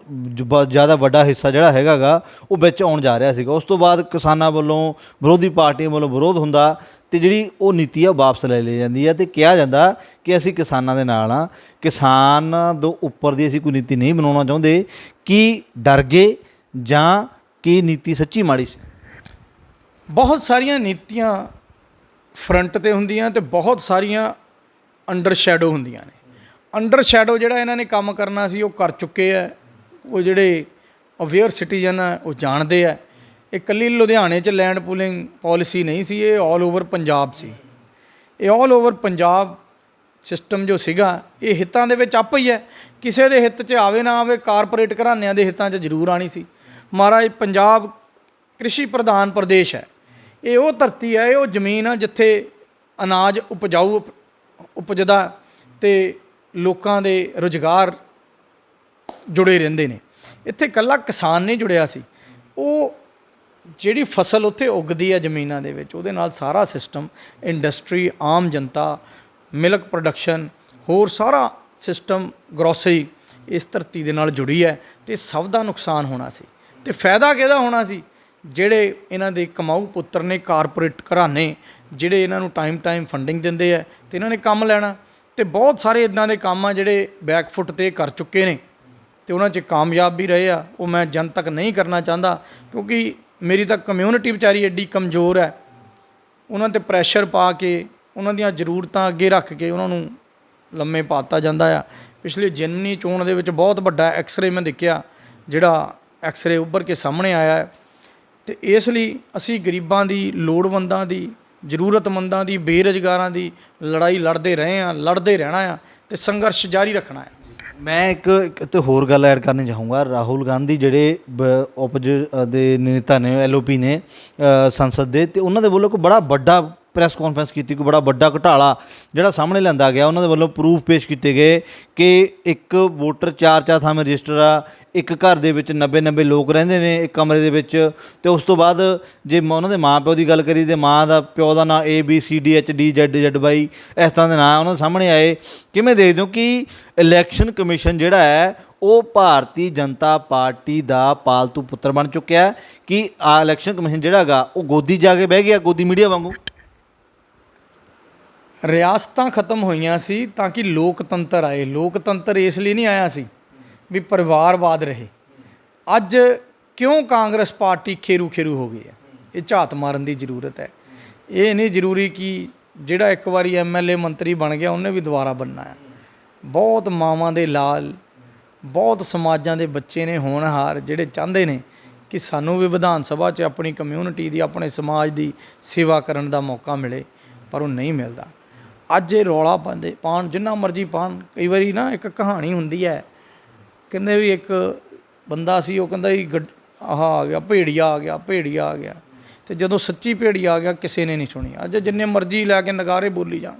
Speaker 1: ਜ਼ਿਆਦਾ ਵੱਡਾ ਹਿੱਸਾ ਜਿਹੜਾ ਹੈਗਾਗਾ, ਉਹ ਵਿੱਚ ਆਉਣ ਜਾ ਰਿਹਾ ਸੀਗਾ। ਉਸ ਤੋਂ ਬਾਅਦ ਕਿਸਾਨਾਂ ਵੱਲੋਂ, ਵਿਰੋਧੀ ਪਾਰਟੀਆਂ ਵੱਲੋਂ ਵਿਰੋਧ ਹੁੰਦਾ ਤੇ ਜਿਹੜੀ ਉਹ ਨੀਤੀ ਆ, ਉਹ ਵਾਪਸ ਲੈ ਲਈ ਜਾਂਦੀ ਹੈ ਤੇ ਕਿਹਾ ਜਾਂਦਾ ਕਿ ਅਸੀਂ ਕਿਸਾਨਾਂ ਦੇ ਨਾਲ ਆ। ਕਿਸਾਨ ਤੋਂ ਉੱਪਰ ਦੀ ਅਸੀਂ ਕੋਈ ਨੀਤੀ ਨਹੀਂ ਬਣਾਉਣਾ ਚਾਹੁੰਦੇ। ਕੀ ਡਰ ਗਏ ਜਾਂ ਕੀ ਨੀਤੀ ਸੱਚੀ ਮਾੜੀ ਸੀ?
Speaker 2: ਬਹੁਤ ਸਾਰੀਆਂ ਨੀਤੀਆਂ ਫਰੰਟ ਤੇ ਹੁੰਦੀਆਂ ਤੇ ਬਹੁਤ ਸਾਰੀਆਂ ਅੰਡਰ ਸ਼ੈਡੋ ਹੁੰਦੀਆਂ ਨੇ। ਅੰਡਰ ਸ਼ੈਡੋ ਜਿਹੜਾ ਇਹਨਾਂ ਨੇ ਕੰਮ ਕਰਨਾ ਸੀ, ਉਹ ਕਰ ਚੁੱਕੇ ਆ। ਉਹ ਜਿਹੜੇ ਅਵੇਅਰ ਸਿਟੀਜ਼ਨ ਆ, ਉਹ ਜਾਣਦੇ ਆ। ਇਹ ਕੱਲੀ ਲੁਧਿਆਣੇ 'ਚ ਲੈਂਡ ਪੂਲਿੰਗ ਪਾਲਿਸੀ ਨਹੀਂ ਸੀ, ਇਹ ਆਲ ਓਵਰ ਪੰਜਾਬ ਸੀ। ਇਹ ਆਲ ਓਵਰ ਪੰਜਾਬ ਸਿਸਟਮ ਜੋ ਸੀਗਾ, ਇਹ ਹਿੱਤਾਂ ਦੇ ਵਿੱਚ ਆਪ ਹੀ ਹੈ। ਕਿਸੇ ਦੇ ਹਿੱਤ 'ਚ ਆਵੇ ਨਾ ਆਵੇ, ਕਾਰਪੋਰੇਟ ਘਰਾਣਿਆਂ ਦੇ ਹਿੱਤਾਂ 'ਚ ਜ਼ਰੂਰ ਆਣੀ ਸੀ। ਮਹਾਰਾਜ, ਪੰਜਾਬ ਕ੍ਰਿਸ਼ੀ ਪ੍ਰਧਾਨ ਪ੍ਰਦੇਸ਼ ਹੈ। ਇਹ ਉਹ ਧਰਤੀ ਹੈ ਇਹ ਉਹ ਜ਼ਮੀਨ ਆ ਜਿੱਥੇ ਅਨਾਜ ਉਪਜਾਊ ਉਪ- ਉਪਜਦਾ ਤੇ ਲੋਕਾਂ ਦੇ ਰੁਜ਼ਗਾਰ ਜੁੜੇ ਰਹਿੰਦੇ ਨੇ। ਇੱਥੇ ਕੱਲਾ ਕਿਸਾਨ ਨਹੀਂ ਜੁੜਿਆ ਸੀ। ਉਹ ਜਿਹੜੀ ਫਸਲ ਉੱਥੇ ਉੱਗਦੀ ਹੈ ਜ਼ਮੀਨਾਂ ਦੇ ਵਿੱਚ, ਉਹਦੇ ਨਾਲ ਸਾਰਾ ਸਿਸਟਮ, ਇੰਡਸਟਰੀ, ਆਮ ਜਨਤਾ, ਮਿਲਕ ਪ੍ਰੋਡਕਸ਼ਨ, ਹੋਰ ਸਾਰਾ ਸਿਸਟਮ ਗਰੋਸਰੀ ਇਸ ਧਰਤੀ ਦੇ ਨਾਲ ਜੁੜੀ ਹੈ ਤੇ ਸਭ ਦਾ ਨੁਕਸਾਨ ਹੋਣਾ ਸੀ। ਤੇ ਫਾਇਦਾ ਕਿਹਦਾ ਹੋਣਾ ਸੀ? ਜਿਹੜੇ ਇਹਨਾਂ ਦੇ ਕਮਾਊ ਪੁੱਤਰ ਨੇ ਕਾਰਪੋਰੇਟ ਘਰਾਣੇ, ਜਿਹੜੇ ਇਹਨਾਂ ਨੂੰ ਟਾਈਮ ਟਾਈਮ ਫੰਡਿੰਗ ਦਿੰਦੇ ਆ, ਤੇ ਇਹਨਾਂ ਨੇ ਕੰਮ ਲੈਣਾ। ਤੇ ਬਹੁਤ ਸਾਰੇ ਇਦਾਂ ਦੇ ਕੰਮ ਆ ਜਿਹੜੇ ਬੈਕਫੁੱਟ ਤੇ ਕਰ ਚੁੱਕੇ ਨੇ। ਤੇ ਉਹਨਾਂ 'ਚ ਕਾਮਯਾਬ ਵੀ ਰਹੇ ਆ। ਉਹ ਮੈਂ ਜਨ ਤੱਕ ਨਹੀਂ ਕਰਨਾ ਚਾਹੁੰਦਾ, ਕਿਉਂਕਿ ਮੇਰੀ ਤਾਂ ਕਮਿਊਨਿਟੀ ਵਿਚਾਰੀ ਐਡੀ ਕਮਜ਼ੋਰ ਹੈ। ਉਹਨਾਂ ਤੇ ਪ੍ਰੈਸ਼ਰ ਪਾ ਕੇ, ਉਹਨਾਂ ਦੀਆਂ ਜ਼ਰੂਰਤਾਂ ਅੱਗੇ ਰੱਖ ਕੇ ਉਹਨਾਂ ਨੂੰ ਲੰਮੇ ਪਾਤਾ ਜਾਂਦਾ ਆ। ਪਿਛਲੇ ਜਿਮਨੀ ਚੋਣ ਦੇ ਵਿੱਚ ਬਹੁਤ ਵੱਡਾ ਐਕਸ-ਰੇ ਮੈਂ ਦੇਖਿਆ, ਜਿਹੜਾ ਐਕਸ-ਰੇ ਉੱਭਰ ਕੇ ਸਾਹਮਣੇ ਆਇਆ ਹੈ। ਤੇ ਇਸ ਲਈ ਅਸੀਂ ਗਰੀਬਾਂ ਦੀ ਲੋੜਵੰਦਾਂ ਦੀ, ਜ਼ਰੂਰਤਮੰਦਾਂ ਦੀ, ਬੇਰੁਜ਼ਗਾਰਾਂ ਦੀ ਲੜਾਈ ਲੜਦੇ ਰਹੇ ਆ ਲੜਦੇ ਰਹਿਣਾ ਆ ਤੇ ਸੰਘਰਸ਼ ਜਾਰੀ ਰੱਖਣਾ ਆ।
Speaker 1: ਮੈਂ ਇੱਕ ਇੱਕ ਤੇ ਹੋਰ ਗੱਲ ਐਡ ਕਰਨੀ ਚਾਹੂੰਗਾ। ਰਾਹੁਲ ਗਾਂਧੀ ਜਿਹੜੇ ਉਪਜ ਦੇ ਨੇਤਾ ਨੇ, ਐਲਓਪੀ ਨੇ ਸੰਸਦ ਦੇ ਤੇ ਉਹਨਾਂ ਦੇ ਵੱਲੋਂ ਇੱਕ ਬੜਾ ਵੱਡਾ ਪ੍ਰੈਸ ਕਾਨਫਰੰਸ ਕੀਤੀ ਕੋਈ ਬੜਾ ਵੱਡਾ ਘਟਾਲਾ ਜਿਹੜਾ ਸਾਹਮਣੇ ਲੈਂਦਾ ਗਿਆ। ਉਹਨਾਂ ਦੇ ਵੱਲੋਂ ਪ੍ਰੂਫ ਪੇਸ਼ ਕੀਤੇ ਗਏ ਕਿ ਇੱਕ ਵੋਟਰ ਚਾਰ ਚਾਰ ਥਾਂ ਰਜਿਸਟਰ ਆ, ਇੱਕ ਘਰ ਦੇ ਵਿੱਚ 90 90 ਲੋਕ ਰਹਿੰਦੇ ਨੇ ਇੱਕ ਕਮਰੇ ਦੇ ਵਿੱਚ ਤੇ ਉਸ ਤੋਂ ਬਾਅਦ ਜੇ ਮ ਉਹਨਾਂ ਦੇ ਮਾਂ ਪਿਓ ਦੀ ਗੱਲ ਕਰੀ ਤੇ ਮਾਂ ਦਾ ਪਿਓ ਦਾ ਨਾਂ A, B, C, D, H, D, Z Z, Y, ਇਸ ਤਰ੍ਹਾਂ ਦੇ ਨਾਂ ਉਹਨਾਂ ਦੇ ਸਾਹਮਣੇ ਆਏ। ਕਿਵੇਂ ਦੇਖਦੇ ਹੋ ਕਿ ਇਲੈਕਸ਼ਨ ਕਮਿਸ਼ਨ ਜਿਹੜਾ ਹੈ, ਉਹ ਭਾਰਤੀ ਜਨਤਾ ਪਾਰਟੀ ਦਾ ਪਾਲਤੂ ਪੁੱਤਰ ਬਣ ਚੁੱਕਿਆ ਹੈ ਕਿ ਆ ਇਲੈਕਸ਼ਨ ਕਮਿਸ਼ਨ ਜਿਹੜਾ ਹੈਗਾ, ਉਹ ਗੋਦੀ ਜਾ ਕੇ ਬਹਿ ਗਿਆ, ਗੋਦੀ ਮੀਡੀਆ ਵਾਂਗੂ?
Speaker 2: ਰਿਆਸਤਾਂ ਖਤਮ ਹੋਈਆਂ ਸੀ ਤਾਂ ਕਿ ਲੋਕਤੰਤਰ ਆਏ। ਲੋਕਤੰਤਰ ਇਸ ਲਈ ਨਹੀਂ ਆਇਆ ਸੀ ਵੀ ਪਰਿਵਾਰਵਾਦ ਰਹੇ। ਅੱਜ ਕਿਉਂ ਕਾਂਗਰਸ ਪਾਰਟੀ ਖੇਰੂ ਖੇਰੂ ਹੋ ਗਈ ਹੈ? ਇਹ ਝਾਤ ਮਾਰਨ ਦੀ ਜ਼ਰੂਰਤ ਹੈ। ਇਹ ਨਹੀਂ ਜ਼ਰੂਰੀ ਕਿ ਜਿਹੜਾ ਇੱਕ ਵਾਰੀ ਐਮਐਲਏ ਮੰਤਰੀ ਬਣ ਗਿਆ, ਉਹਨੇ ਵੀ ਦੁਬਾਰਾ ਬਣਨਾ ਹੈ। ਬਹੁਤ ਮਾਵਾਂ ਦੇ ਲਾਲ, ਬਹੁਤ ਸਮਾਜਾਂ ਦੇ ਬੱਚੇ ਨੇ ਹੋਣਹਾਰ ਜਿਹੜੇ ਚਾਹੁੰਦੇ ਨੇ ਕਿ ਸਾਨੂੰ ਵੀ ਵਿਧਾਨ ਸਭਾ 'ਚ ਆਪਣੀ ਕਮਿਊਨਿਟੀ ਦੀ, ਆਪਣੇ ਸਮਾਜ ਦੀ ਸੇਵਾ ਕਰਨ ਦਾ ਮੌਕਾ ਮਿਲੇ, ਪਰ ਉਹ ਨਹੀਂ ਮਿਲਦਾ। ਅੱਜ ਇਹ ਰੌਲਾ ਪਾਉਂਦੇ ਪਾਣ ਜਿੰਨਾ ਮਰਜ਼ੀ ਪਾਣ ਕਈ ਵਾਰੀ ਨਾ ਇੱਕ ਕਹਾਣੀ ਹੁੰਦੀ ਹੈ, ਕਹਿੰਦੇ ਵੀ ਇੱਕ ਬੰਦਾ ਸੀ, ਉਹ ਕਹਿੰਦਾ ਵੀ ਗੱਡ- ਆਹ ਆ ਗਿਆ, ਭੇੜੀਆ ਆ ਗਿਆ, ਭੇੜੀਆ ਆ ਗਿਆ। ਤੇ ਜਦੋਂ ਸੱਚੀ ਭੇੜੀਆ ਆ ਗਿਆ, ਕਿਸੇ ਨੇ ਨਹੀਂ ਸੁਣੀ। ਅੱਜ ਜਿੰਨੇ ਮਰਜ਼ੀ ਲੈ ਕੇ ਨਗਾਰੇ ਬੋਲੀ ਜਾਣ,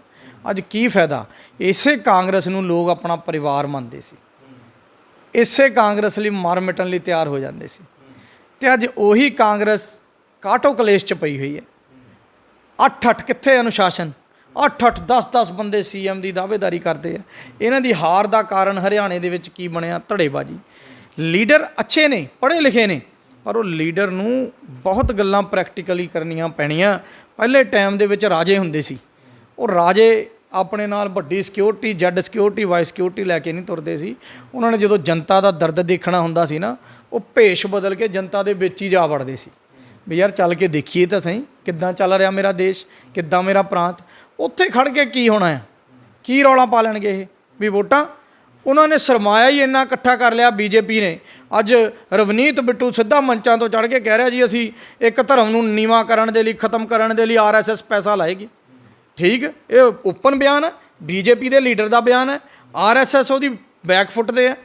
Speaker 2: ਅੱਜ ਕੀ ਫਾਇਦਾ? ਇਸੇ ਕਾਂਗਰਸ ਨੂੰ ਲੋਕ ਆਪਣਾ ਪਰਿਵਾਰ ਮੰਨਦੇ ਸੀ। ਇਸੇ ਕਾਂਗਰਸ ਲਈ ਮਰ ਮਿਟਣ ਲਈ ਤਿਆਰ ਹੋ ਜਾਂਦੇ ਸੀ। ਤੇ ਅੱਜ ਉਹੀ ਕਾਂਗਰਸ ਕਾਟੋ ਕਲੇਸ਼ ਚ ਪਈ ਹੋਈ ਹੈ। ਅੱਠ ਅੱਠ ਕਿੱਥੇ ਅਨੁਸ਼ਾਸਨ? ਅੱਠ ਅੱਠ 10 10 ਬੰਦੇ ਸੀਐਮ ਦੀ ਦਾਅਵੇਦਾਰੀ ਕਰਦੇ ਆ। ਇਹਨਾਂ ਦੀ ਹਾਰ ਦਾ ਕਾਰਨ ਹਰਿਆਣੇ ਦੇ ਵਿੱਚ ਕੀ ਬਣਿਆ? ਧੜੇਬਾਜੀ। ਲੀਡਰ ਅੱਛੇ ਨੇ, ਪੜ੍ਹੇ ਲਿਖੇ ਨੇ, ਪਰ ਉਹ ਲੀਡਰ ਨੂੰ ਬਹੁਤ ਗੱਲਾਂ ਪ੍ਰੈਕਟੀਕਲੀ ਕਰਨੀਆਂ ਪੈਣੀਆਂ। ਪਹਿਲੇ ਟਾਈਮ ਦੇ ਵਿੱਚ ਰਾਜੇ ਹੁੰਦੇ ਸੀ। ਉਹ ਰਾਜੇ ਆਪਣੇ ਨਾਲ ਵੱਡੀ security Z security Y security ਲੈ ਕੇ ਨਹੀਂ ਤੁਰਦੇ ਸੀ। ਉਹਨਾਂ ਨੇ ਜਦੋਂ ਜਨਤਾ ਦਾ ਦਰਦ ਦੇਖਣਾ ਹੁੰਦਾ ਸੀ ਨਾ, ਉਹ ਭੇਸ਼ ਬਦਲ ਕੇ ਜਨਤਾ ਦੇ ਵਿੱਚ ਹੀ ਜਾ ਵੜਦੇ ਸੀ। ਵੀ ਯਾਰ ਚੱਲ ਕੇ ਦੇਖੀਏ ਤਾਂ ਸਹੀ, ਕਿੱਦਾਂ ਚੱਲ ਰਿਹਾ ਮੇਰਾ ਦੇਸ਼, ਕਿੱਦਾਂ ਮੇਰਾ ਪ੍ਰਾਂਤ? ਉੱਥੇ ਖੜ ਕੇ ਕੀ ਹੋਣਾ ਹੈ ਕੀ ਰੌਲਾ ਪਾ ਲੈਣਗੇ ਇਹ? ਵੀ ਵੋਟਾਂ? ਉਹਨਾਂ ਨੇ ਸਰਮਾਇਆ ਹੀ ਇੰਨਾ ਇਕੱਠਾ ਕਰ ਲਿਆ ਬੀਜੇਪੀ ਨੇ। ਅੱਜ ਰਵਨੀਤ ਬਿੱਟੂ ਸਿੱਧਾ ਮੰਚਾਂ ਤੋਂ ਚੜ ਕੇ ਕਹਿ ਰਿਹਾ ਜੀ, ਅਸੀਂ ਇੱਕ ਧਰਮ ਨੂੰ ਨੀਵਾ ਕਰਨ ਦੇ ਲਈ, ਖਤਮ ਕਰਨ ਦੇ ਲਈ ਆਰਐਸਐਸ ਪੈਸਾ ਲਾਏਗੀ। ਠੀਕ? ਇਹ ਓਪਨ ਬਿਆਨ ਹੈ ਬੀਜੇਪੀ ਦੇ ਲੀਡਰ ਦਾ ਬਿਆਨ ਹੈ ਆਰਐਸਐਸ ਉਹਦੀ ਬੈਕ ਫੁੱਟ ਦੇ ਹੈ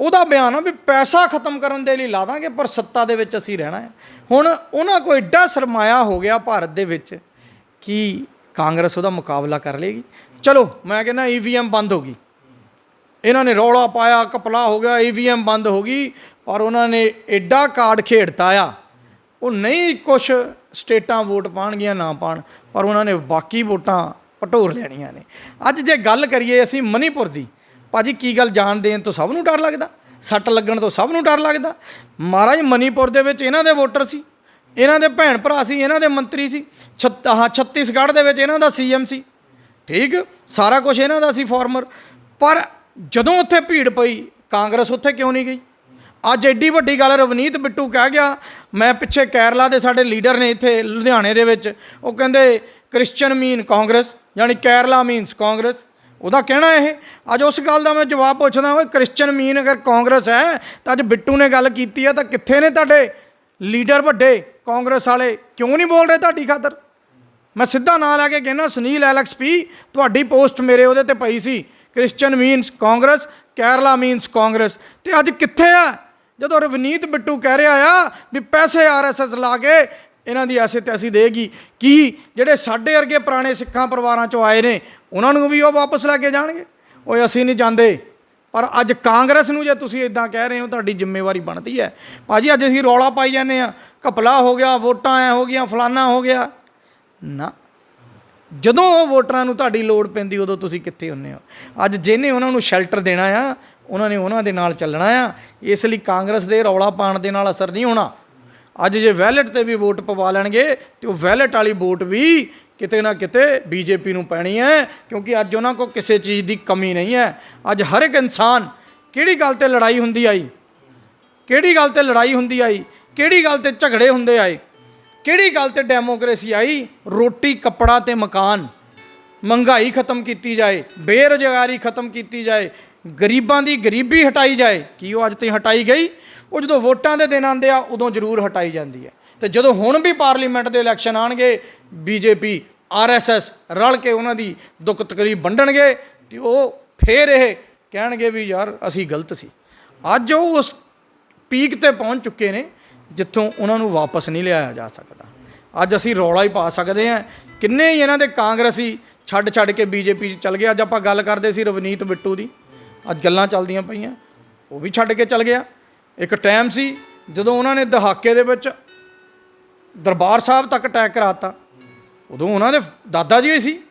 Speaker 2: ਉਹਦਾ ਬਿਆਨ ਆ ਵੀ ਪੈਸਾ ਖਤਮ ਕਰਨ ਦੇ ਲਈ ਲਾ ਦਾਂਗੇ, ਪਰ ਸੱਤਾ ਦੇ ਵਿੱਚ ਅਸੀਂ ਰਹਿਣਾ ਹੈ ਹੁਣ ਉਹਨਾਂ ਕੋਲ ਐਡਾ ਸਰਮਾਇਆ ਹੋ ਗਿਆ ਭਾਰਤ ਦੇ ਵਿੱਚ ਕਿ ਕਾਂਗਰਸ ਉਹਦਾ ਮੁਕਾਬਲਾ ਕਰ ਲੇਗੀ। ਚਲੋ, ਮੈਂ ਕਹਿੰਦਾ ਈਵੀਐਮ ਬੰਦ ਹੋ ਗਈ। ਇਹਨਾਂ ਨੇ ਰੌਲਾ ਪਾਇਆ ਕਪਲਾ ਹੋ ਗਿਆ ਈਵੀਐਮ ਬੰਦ ਹੋ ਗਈ, ਪਰ ਉਹਨਾਂ ਨੇ ਐਡਾ ਕਾਰਡ ਖੇਡਤਾ ਆ। ਉਹ ਨਹੀਂ ਕੁਛ ਸਟੇਟਾਂ ਵੋਟ ਪਾਣਗੀਆਂ, ਨਾ ਪਾਣ, ਪਰ ਉਹਨਾਂ ਨੇ ਬਾਕੀ ਵੋਟਾਂ ਪਟੋਰ ਲੈਣੀਆਂ ਨੇ। ਅੱਜ ਜੇ ਗੱਲ ਕਰੀਏ ਅਸੀਂ ਮਨੀਪੁਰ ਦੀ, ਭਾਜੀ ਕੀ ਗੱਲ ਜਾਣ ਦੇਣ ਤੋਂ ਸਭ ਨੂੰ ਡਰ ਲੱਗਦਾ? ਸੱਟ ਲੱਗਣ ਤੋਂ ਸਭ ਨੂੰ ਡਰ ਲੱਗਦਾ? ਮਹਾਰਾਜ ਮਨੀਪੁਰ ਦੇ ਵਿੱਚ ਇਹਨਾਂ ਦੇ ਵੋਟਰ ਸੀ। ਇਹਨਾਂ ਦੇ ਭੈਣ ਭਰਾ ਸੀ, ਇਹਨਾਂ ਦੇ ਮੰਤਰੀ ਸੀ, ਛੱਤ, ਆਹ ਛੱਤੀਸਗੜ੍ਹ ਦੇ ਵਿੱਚ ਇਹਨਾਂ ਦਾ ਸੀਐਮ ਸੀ। ਠੀਕ? ਸਾਰਾ ਕੁਝ ਇਹਨਾਂ ਦਾ ਸੀ ਫਾਰਮਰ ਪਰ ਜਦੋਂ ਉੱਥੇ ਭੀੜ ਪਈ, ਕਾਂਗਰਸ ਉੱਥੇ ਕਿਉਂ ਨਹੀਂ ਗਈ? ਅੱਜ ਐਡੀ ਵੱਡੀ ਗੱਲ ਰਵਨੀਤ ਬਿੱਟੂ ਕਹਿ ਗਿਆ, ਮੈਂ ਪਿੱਛੇ ਕੇਰਲਾ ਦੇ ਸਾਡੇ ਲੀਡਰ ਨੇ ਇੱਥੇ ਲੁਧਿਆਣੇ ਦੇ ਵਿੱਚ, ਉਹ ਕਹਿੰਦੇ ਕ੍ਰਿਸਚੀਅਨ ਮੀਨ ਕਾਂਗਰਸ ਯਾਨੀ ਕੇਰਲਾ ਮੀਨਸ ਕਾਂਗਰਸ। ਉਹਦਾ ਕਹਿਣਾ ਇਹ। ਅੱਜ ਉਸ ਗੱਲ ਦਾ ਮੈਂ ਜਵਾਬ ਪੁੱਛਦਾ ਓਏ ਕ੍ਰਿਸਚੀਅਨ ਮੀਨ ਅਗਰ ਕਾਂਗਰਸ ਹੈ, ਤਾਂ ਅੱਜ ਬਿੱਟੂ ਨੇ ਗੱਲ ਕੀਤੀ ਆ, ਤਾਂ ਕਿੱਥੇ ਨੇ ਤੁਹਾਡੇ ਲੀਡਰ ਵੱਡੇ? ਕਾਂਗਰਸ ਵਾਲੇ ਕਿਉਂ ਨਹੀਂ ਬੋਲ ਰਹੇ ਤੁਹਾਡੀ ਖਾਤਰ? ਮੈਂ ਸਿੱਧਾ ਨਾਂ ਲੈ ਕੇ ਕਹਿੰਦਾ, ਸੁਨੀਲ ਐਲੈਕਸ ਪੀ, ਤੁਹਾਡੀ ਪੋਸਟ ਮੇਰੇ ਉਹਦੇ ਤੇ ਪਈ ਸੀ। Christian means Congress, Kerala means Congress. ਤੇ ਅੱਜ ਕਿੱਥੇ ਆ? ਜਦੋਂ ਰਵਨੀਤ ਬਿੱਟੂ ਕਹਿ ਰਿਹਾ ਆ ਵੀ ਪੈਸੇ ਆਰਐਸਐਸ ਲਾ ਕੇ ਇਹਨਾਂ ਦੀ ਐਸੇ ਤੈਸੀ ਦੇਗੀ, ਕੀ ਜਿਹੜੇ ਸਾਡੇ ਵਰਗੇ ਪੁਰਾਣੇ ਸਿੱਖਾਂ ਪਰਿਵਾਰਾਂ ਚੋਂ ਆਏ ਨੇ, ਉਹਨਾਂ ਨੂੰ ਵੀ ਉਹ ਵਾਪਸ ਲੈ ਕੇ ਜਾਣਗੇ? ਓਏ, ਅਸੀਂ ਨਹੀਂ ਜਾਂਦੇ। ਪਰ ਅੱਜ ਕਾਂਗਰਸ ਨੂੰ ਜੇ ਤੁਸੀਂ ਇਦਾਂ ਕਹਿ ਰਹੇ ਹੋ, ਤੁਹਾਡੀ ਜ਼ਿੰਮੇਵਾਰੀ ਬਣਦੀ ਹੈ। ਭਾਜੀ, ਅੱਜ ਅਸੀਂ ਰੌਲਾ ਪਾਈ ਜਾਂਦੇ ਆ ਘਪਲਾ ਹੋ ਗਿਆ, ਵੋਟਾਂ ਐ ਹੋ ਗਈਆਂ, ਫਲਾਨਾ ਹੋ ਗਿਆ। ਨਾ। ਜਦੋਂ ਉਹ ਵੋਟਰਾਂ ਨੂੰ ਤੁਹਾਡੀ ਲੋੜ ਪੈਂਦੀ, ਉਦੋਂ ਤੁਸੀਂ ਕਿੱਥੇ ਹੁੰਨੇ ਹੋ? ਅੱਜ ਜਿਹਨੇ ਉਹਨਾਂ ਨੂੰ ਸ਼ੈਲਟਰ ਦੇਣਾ ਆ, ਉਹਨਾਂ ਨੇ ਉਹਨਾਂ ਦੇ ਨਾਲ ਚੱਲਣਾ ਆ। ਇਸ ਲਈ ਕਾਂਗਰਸ ਦੇ ਰੌਲਾ ਪਾਉਣ ਦੇ ਨਾਲ ਅਸਰ ਨਹੀਂ ਹੋਣਾ। ਅੱਜ ਜੇ ਵੈਲਟ ਤੇ ਵੀ ਵੋਟ ਪਵਾ ਲੈਣਗੇ, ਤੇ ਉਹ ਵੈਲਟ ਵਾਲੀ ਵੋਟ ਵੀ ਕਿਤੇ ਨਾ ਕਿਤੇ ਬੀਜੇਪੀ ਨੂੰ ਪੈਣੀ ਹੈ ਕਿਉਂਕਿ ਅੱਜ ਉਹਨਾਂ ਕੋਲ ਕਿਸੇ ਚੀਜ਼ ਦੀ ਕਮੀ ਨਹੀਂ ਹੈ ਅੱਜ ਹਰ ਇੱਕ ਇਨਸਾਨ ਕਿਹੜੀ ਗੱਲ ਤੇ ਲੜਾਈ ਹੁੰਦੀ ਆਈ? ਕਿਹੜੀ ਗੱਲ ਤੇ ਲੜਾਈ ਹੁੰਦੀ ਆਈ? ਕਿਹੜੀ ਗੱਲ ਤੇ ਝਗੜੇ ਹੁੰਦੇ ਆਏ? ਕਿਹੜੀ ਗੱਲ ਤੇ ਡੈਮੋਕ੍ਰੇਸੀ ਆਈ? ਰੋਟੀ, ਕੱਪੜਾ ਤੇ ਮਕਾਨ। ਮਹਿੰਗਾਈ ਖਤਮ ਕੀਤੀ ਜਾਏ, ਬੇਰੁਜ਼ਗਾਰੀ ਖਤਮ ਕੀਤੀ ਜਾਏ, ਗਰੀਬਾਂ ਦੀ ਗਰੀਬੀ ਹਟਾਈ ਜਾਏ। ਕੀ ਉਹ ਅੱਜ ਤੇ ਹਟਾਈ ਗਈ? ਉਹ ਜਦੋਂ ਵੋਟਾਂ ਦੇ ਦਿਨ ਆਉਂਦੇ ਆ, ਉਦੋਂ ਜ਼ਰੂਰ ਹਟਾਈ ਜਾਂਦੀ ਹੈ। ਤੇ ਜਦੋਂ ਹੁਣ ਵੀ ਪਾਰਲੀਮੈਂਟ ਦੇ ਇਲੈਕਸ਼ਨ ਆਣਗੇ ਬੀਜੇਪੀ, ਆਰਐਸਐਸ ਰਲ ਕੇ ਉਹਨਾਂ ਦੀ ਦੁੱਖ ਤਕਲੀਫ ਵੰਡਣਗੇ ਤੇ ਉਹ ਫੇਰ ਇਹ ਕਹਿਣਗੇ ਵੀ ਯਾਰ ਅਸੀਂ ਗਲਤ ਸੀ। ਅੱਜ ਉਹ ਉਸ ਪੀਕ ਤੇ ਪਹੁੰਚ ਚੁੱਕੇ ਨੇ। ਜਿੱਥੋਂ ਉਹਨਾਂ ਨੂੰ ਵਾਪਸ ਨਹੀਂ ਲਿਆਇਆ ਜਾ ਸਕਦਾ। ਅੱਜ ਅਸੀਂ ਰੌਲਾ ਹੀ ਪਾ ਸਕਦੇ ਹਾਂ। ਕਿੰਨੇ ਹੀ ਇਹਨਾਂ ਦੇ ਕਾਂਗਰਸੀ ਛੱਡ ਛੱਡ ਕੇ ਬੀਜੇਪੀ 'ਚ ਚੱਲ ਗਏ। ਅੱਜ ਆਪਾਂ ਗੱਲ ਕਰਦੇ ਸੀ ਰਵਨੀਤ ਬਿੱਟੂ ਦੀ। ਅੱਜ ਗੱਲਾਂ ਚੱਲਦੀਆਂ ਪਈਆਂ। ਉਹ ਵੀ ਛੱਡ ਕੇ ਚੱਲ ਗਿਆ। ਇੱਕ ਟਾਈਮ ਸੀ ਜਦੋਂ ਉਹਨਾਂ ਨੇ ਦਹਾਕੇ ਦੇ ਵਿੱਚ ਦਰਬਾਰ ਸਾਹਿਬ ਤੱਕ ਅਟੈਕ ਕਰਾਤਾ। ਉਦੋਂ ਉਹਨਾਂ ਦੇ ਦਾਦਾ ਜੀ ਹੀ ਸੀ।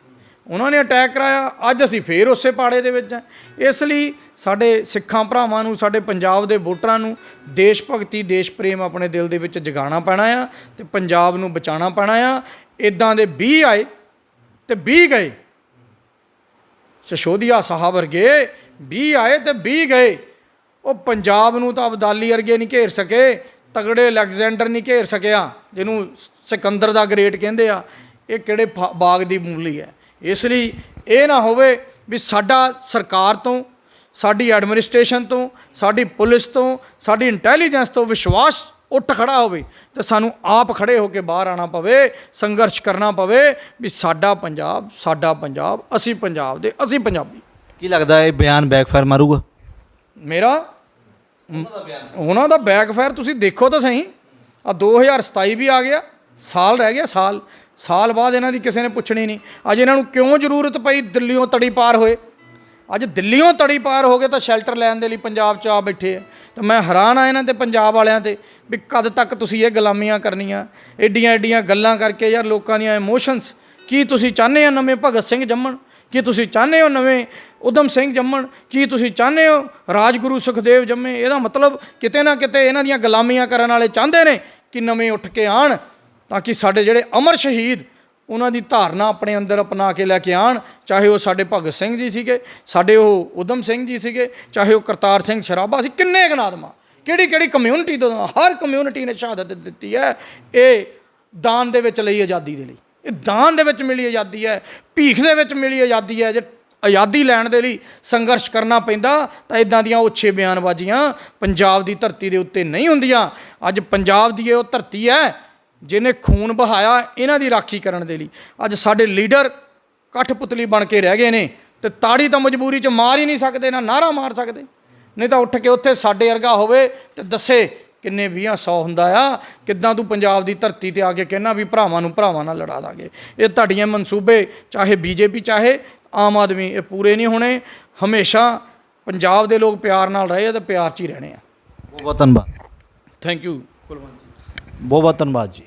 Speaker 2: ਉਹਨਾਂ ਨੇ ਅਟੈਕ ਕਰਾਇਆ। ਅੱਜ ਅਸੀਂ ਫੇਰ ਉਸੇ ਪਾੜੇ ਦੇ ਵਿੱਚ ਹਾਂ। ਇਸ ਲਈ ਸਾਡੇ ਸਿੱਖਾਂ ਭਰਾਵਾਂ ਨੂੰ, ਸਾਡੇ ਪੰਜਾਬ ਦੇ ਵੋਟਰਾਂ ਨੂੰ ਦੇਸ਼ ਭਗਤੀ, ਦੇਸ਼ ਪ੍ਰੇਮ ਆਪਣੇ ਦਿਲ ਦੇ ਵਿੱਚ ਜਗਾਉਣਾ ਪੈਣਾ ਆ ਤੇ ਪੰਜਾਬ ਨੂੰ ਬਚਾਉਣਾ ਪੈਣਾ ਆ। ਇਦਾਂ ਦੇ 20 ਆਏ ਤੇ 20 ਗਏ। ਸਸ਼ੋਦੀਆ ਸਾਹਿਬ ਵਰਗੇ 20 ਆਏ ਤੇ 20 ਗਏ। ਉਹ ਪੰਜਾਬ ਨੂੰ ਤਾਂ ਅਬਦਾਲੀ ਵਰਗੇ ਨਹੀਂ ਘੇਰ ਸਕੇ, ਤਗੜੇ ਅਲੈਗਜ਼ੈਂਡਰ ਨਹੀਂ ਘੇਰ ਸਕਿਆ ਜਿਹਨੂੰ ਸਿਕੰਦਰ ਦਾ ਗ੍ਰੇਟ ਕਹਿੰਦੇ ਆ। ਇਹ ਕਿਹੜੇ ਫਾ- ਬਾਗ ਦੀ ਮੂਲੀ ਹੈ। ਇਸ ਲਈ ਇਹ ਨਾ ਹੋਵੇ ਵੀ ਸਾਡਾ ਸਰਕਾਰ ਤੋਂ ਸਾਡੀ ਐਡਮਿਨਿਸਟ੍ਰੇਸ਼ਨ ਤੋਂ ਸਾਡੀ ਪੁਲਿਸ ਤੋਂ ਸਾਡੀ ਇੰਟੈਲੀਜੈਂਸ ਤੋਂ ਵਿਸ਼ਵਾਸ ਉੱਠ ਖੜਾ ਹੋਵੇ ਤੇ ਸਾਨੂੰ ਆਪ ਖੜੇ ਹੋ ਕੇ ਬਾਹਰ ਆਣਾ ਪਵੇ ਸੰਘਰਸ਼ ਕਰਨਾ ਪਵੇ ਵੀ ਸਾਡਾ ਪੰਜਾਬ ਸਾਡਾ ਪੰਜਾਬ ਅਸੀਂ ਪੰਜਾਬ ਦੇ ਅਸੀਂ ਪੰਜਾਬੀ।
Speaker 1: ਕੀ ਲੱਗਦਾ ਇਹ ਬਿਆਨ ਬੈਕਫਾਇਰ ਮਾਰੂਗਾ?
Speaker 2: ਮੇਰਾ? ਉਹਨਾਂ ਦਾ ਬੈਕਫਾਇਰ ਤੁਸੀਂ ਦੇਖੋ ਤਾਂ ਸਹੀ। ਆ 2027 ਵੀ ਆ ਗਿਆ ਸਾਲ ਰਹਿ ਗਿਆ ਸਾਲ। ਸਾਲ ਬਾਅਦ ਇਹਨਾਂ ਦੀ ਕਿਸੇ ਨੇ ਪੁੱਛਣੀ ਨਹੀਂ। ਅੱਜ ਇਹਨਾਂ ਨੂੰ ਕਿਉਂ ਜ਼ਰੂਰਤ ਪਈ ਦਿੱਲੀੋਂ ਤੜੀ ਪਾਰ ਹੋਏ? ਅੱਜ ਦਿੱਲੀੋਂ ਤੜੀ ਪਾਰ ਹੋ ਗਏ ਤਾਂ ਸ਼ੈਲਟਰ ਲੈਣ ਦੇ ਲਈ ਪੰਜਾਬ 'ਚ ਆ ਬੈਠੇ ਆ। ਤਾਂ ਮੈਂ ਹੈਰਾਨ ਆ ਇਹਨਾਂ ਤੇ ਪੰਜਾਬ ਵਾਲਿਆਂ ਤੇ ਵੀ ਕਦ ਤੱਕ ਤੁਸੀਂ ਇਹ ਗੁਲਾਮੀਆਂ ਕਰਨੀਆਂ, ਏਡੀਆਂ ਏਡੀਆਂ ਗੱਲਾਂ ਕਰਕੇ ਯਾਰ ਲੋਕਾਂ ਦੀਆਂ ਇਮੋਸ਼ਨਸ ਕੀ ਤੁਸੀਂ ਚਾਹੁੰਦੇ ਆ ਨਵੇਂ ਭਗਤ ਸਿੰਘ ਜੰਮਣ? ਕੀ ਤੁਸੀਂ ਚਾਹੁੰਦੇ ਹੋ ਨਵੇਂ ਉਦਮ ਸਿੰਘ ਜੰਮਣ? ਕੀ ਤੁਸੀਂ ਚਾਹੁੰਦੇ ਹੋ ਰਾਜਗੁਰੂ ਸੁਖਦੇਵ ਜੰਮੇ? ਇਹਦਾ ਮਤਲਬ ਕਿਤੇ ਨਾ ਕਿਤੇ ਇਹਨਾਂ ਦੀਆਂ ਗੁਲਾਮੀਆਂ ਕਰਨ ਵਾਲੇ ਚਾਹੁੰਦੇ ਨੇ ਕਿ ਨਵੇਂ ਉੱਠ ਕੇ ਆਣ ਤਾਂ ਕਿ ਸਾਡੇ ਜਿਹੜੇ ਅਮਰ ਸ਼ਹੀਦ ਉਹਨਾਂ ਦੀ ਧਾਰਨਾ ਆਪਣੇ ਅੰਦਰ ਅਪਣਾ ਕੇ ਲੈ ਕੇ ਆਣ, ਚਾਹੇ ਉਹ ਸਾਡੇ ਭਗਤ ਸਿੰਘ ਜੀ ਸੀਗੇ, ਸਾਡੇ ਉਹ ਉਦਮ ਸਿੰਘ ਜੀ ਸੀਗੇ, ਚਾਹੇ ਉਹ ਕਰਤਾਰ ਸਿੰਘ ਸ਼ਰਾਬਾ ਸੀ, ਕਿੰਨੇ ਗਨਾਦਮਾ ਕਿਹੜੀ ਕਿਹੜੀ ਕਮਿਊਨਿਟੀ ਤੋਂ, ਹਰ ਕਮਿਊਨਿਟੀ ਨੇ ਸ਼ਹਾਦਤ ਦਿੱਤੀ ਹੈ, ਇਹ ਦਾਨ ਦੇ ਵਿੱਚ ਲਈ ਆਜ਼ਾਦੀ ਦੇ ਲਈ। ਇਹ ਦਾਨ ਦੇ ਵਿੱਚ ਮਿਲੀ ਆਜ਼ਾਦੀ ਹੈ, ਭੀਖ ਦੇ ਵਿੱਚ ਮਿਲੀ ਆਜ਼ਾਦੀ ਹੈ, ਜੇ ਆਜ਼ਾਦੀ ਲੈਣ ਦੇ ਲਈ ਸੰਘਰਸ਼ ਕਰਨਾ ਪੈਂਦਾ, ਤਾਂ ਇਦਾਂ ਦੀਆਂ ਉੱਚੇ ਬਿਆਨਬਾਜ਼ੀਆਂ ਪੰਜਾਬ ਦੀ ਧਰਤੀ ਦੇ ਉੱਤੇ ਨਹੀਂ ਹੁੰਦੀਆਂ। ਅੱਜ ਪੰਜਾਬ ਦੀ ਇਹ ਉਹ ਧਰਤੀ ਹੈ ਜਿਹਨੇ ਖੂਨ ਬਹਾਇਆ ਇਹਨਾਂ ਦੀ ਰਾਖੀ ਕਰਨ ਦੇ ਲਈ। ਅੱਜ ਸਾਡੇ ਲੀਡਰ ਕਠਪੁਤਲੀ ਬਣ ਕੇ ਰਹਿ ਗਏ ਨੇ ਤੇ ਤਾੜੀ ਤਾਂ ਮਜਬੂਰੀ 'ਚ ਮਾਰ ਹੀ ਨਹੀਂ ਸਕਦੇ ਨਾ ਨਾਰਾ ਮਾਰ ਸਕਦੇ। ਨਹੀਂ ਤਾਂ ਉੱਠ ਕੇ ਉੱਥੇ ਸਾਡੇ ਵਰਗਾ ਹੋਵੇ ਤੇ ਦੱਸੇ ਕਿੰਨੇ 20 100 ਹੁੰਦਾ ਆ ਕਿੱਦਾਂ ਤੂੰ ਪੰਜਾਬ ਦੀ ਧਰਤੀ ਤੇ ਆ ਕੇ ਕਹਿਣਾ ਵੀ ਭਰਾਵਾਂ ਨੂੰ ਭਰਾਵਾਂ ਨਾਲ ਲੜਾ ਦਾਂਗੇ। ਇਹ ਤੁਹਾਡੀਆਂ ਮਨਸੂਬੇ ਚਾਹੇ ਬੀਜੇਪੀ ਚਾਹੇ ਆਮ ਆਦਮੀ ਇਹ ਪੂਰੇ ਨਹੀਂ ਹੋਣੇ। ਹਮੇਸ਼ਾ ਪੰਜਾਬ ਦੇ ਲੋਕ ਪਿਆਰ ਨਾਲ ਰਹੇ ਤੇ ਪਿਆਰ 'ਚ ਹੀ ਰਹਿਣੇ ਆ।
Speaker 1: ਬਹੁਤ ਬਹੁਤ ਧੰਨਵਾਦ।
Speaker 2: Thank you Kulwant.
Speaker 1: ਬਹੁਤ ਬਹੁਤ ਧੰਨਵਾਦ ਜੀ।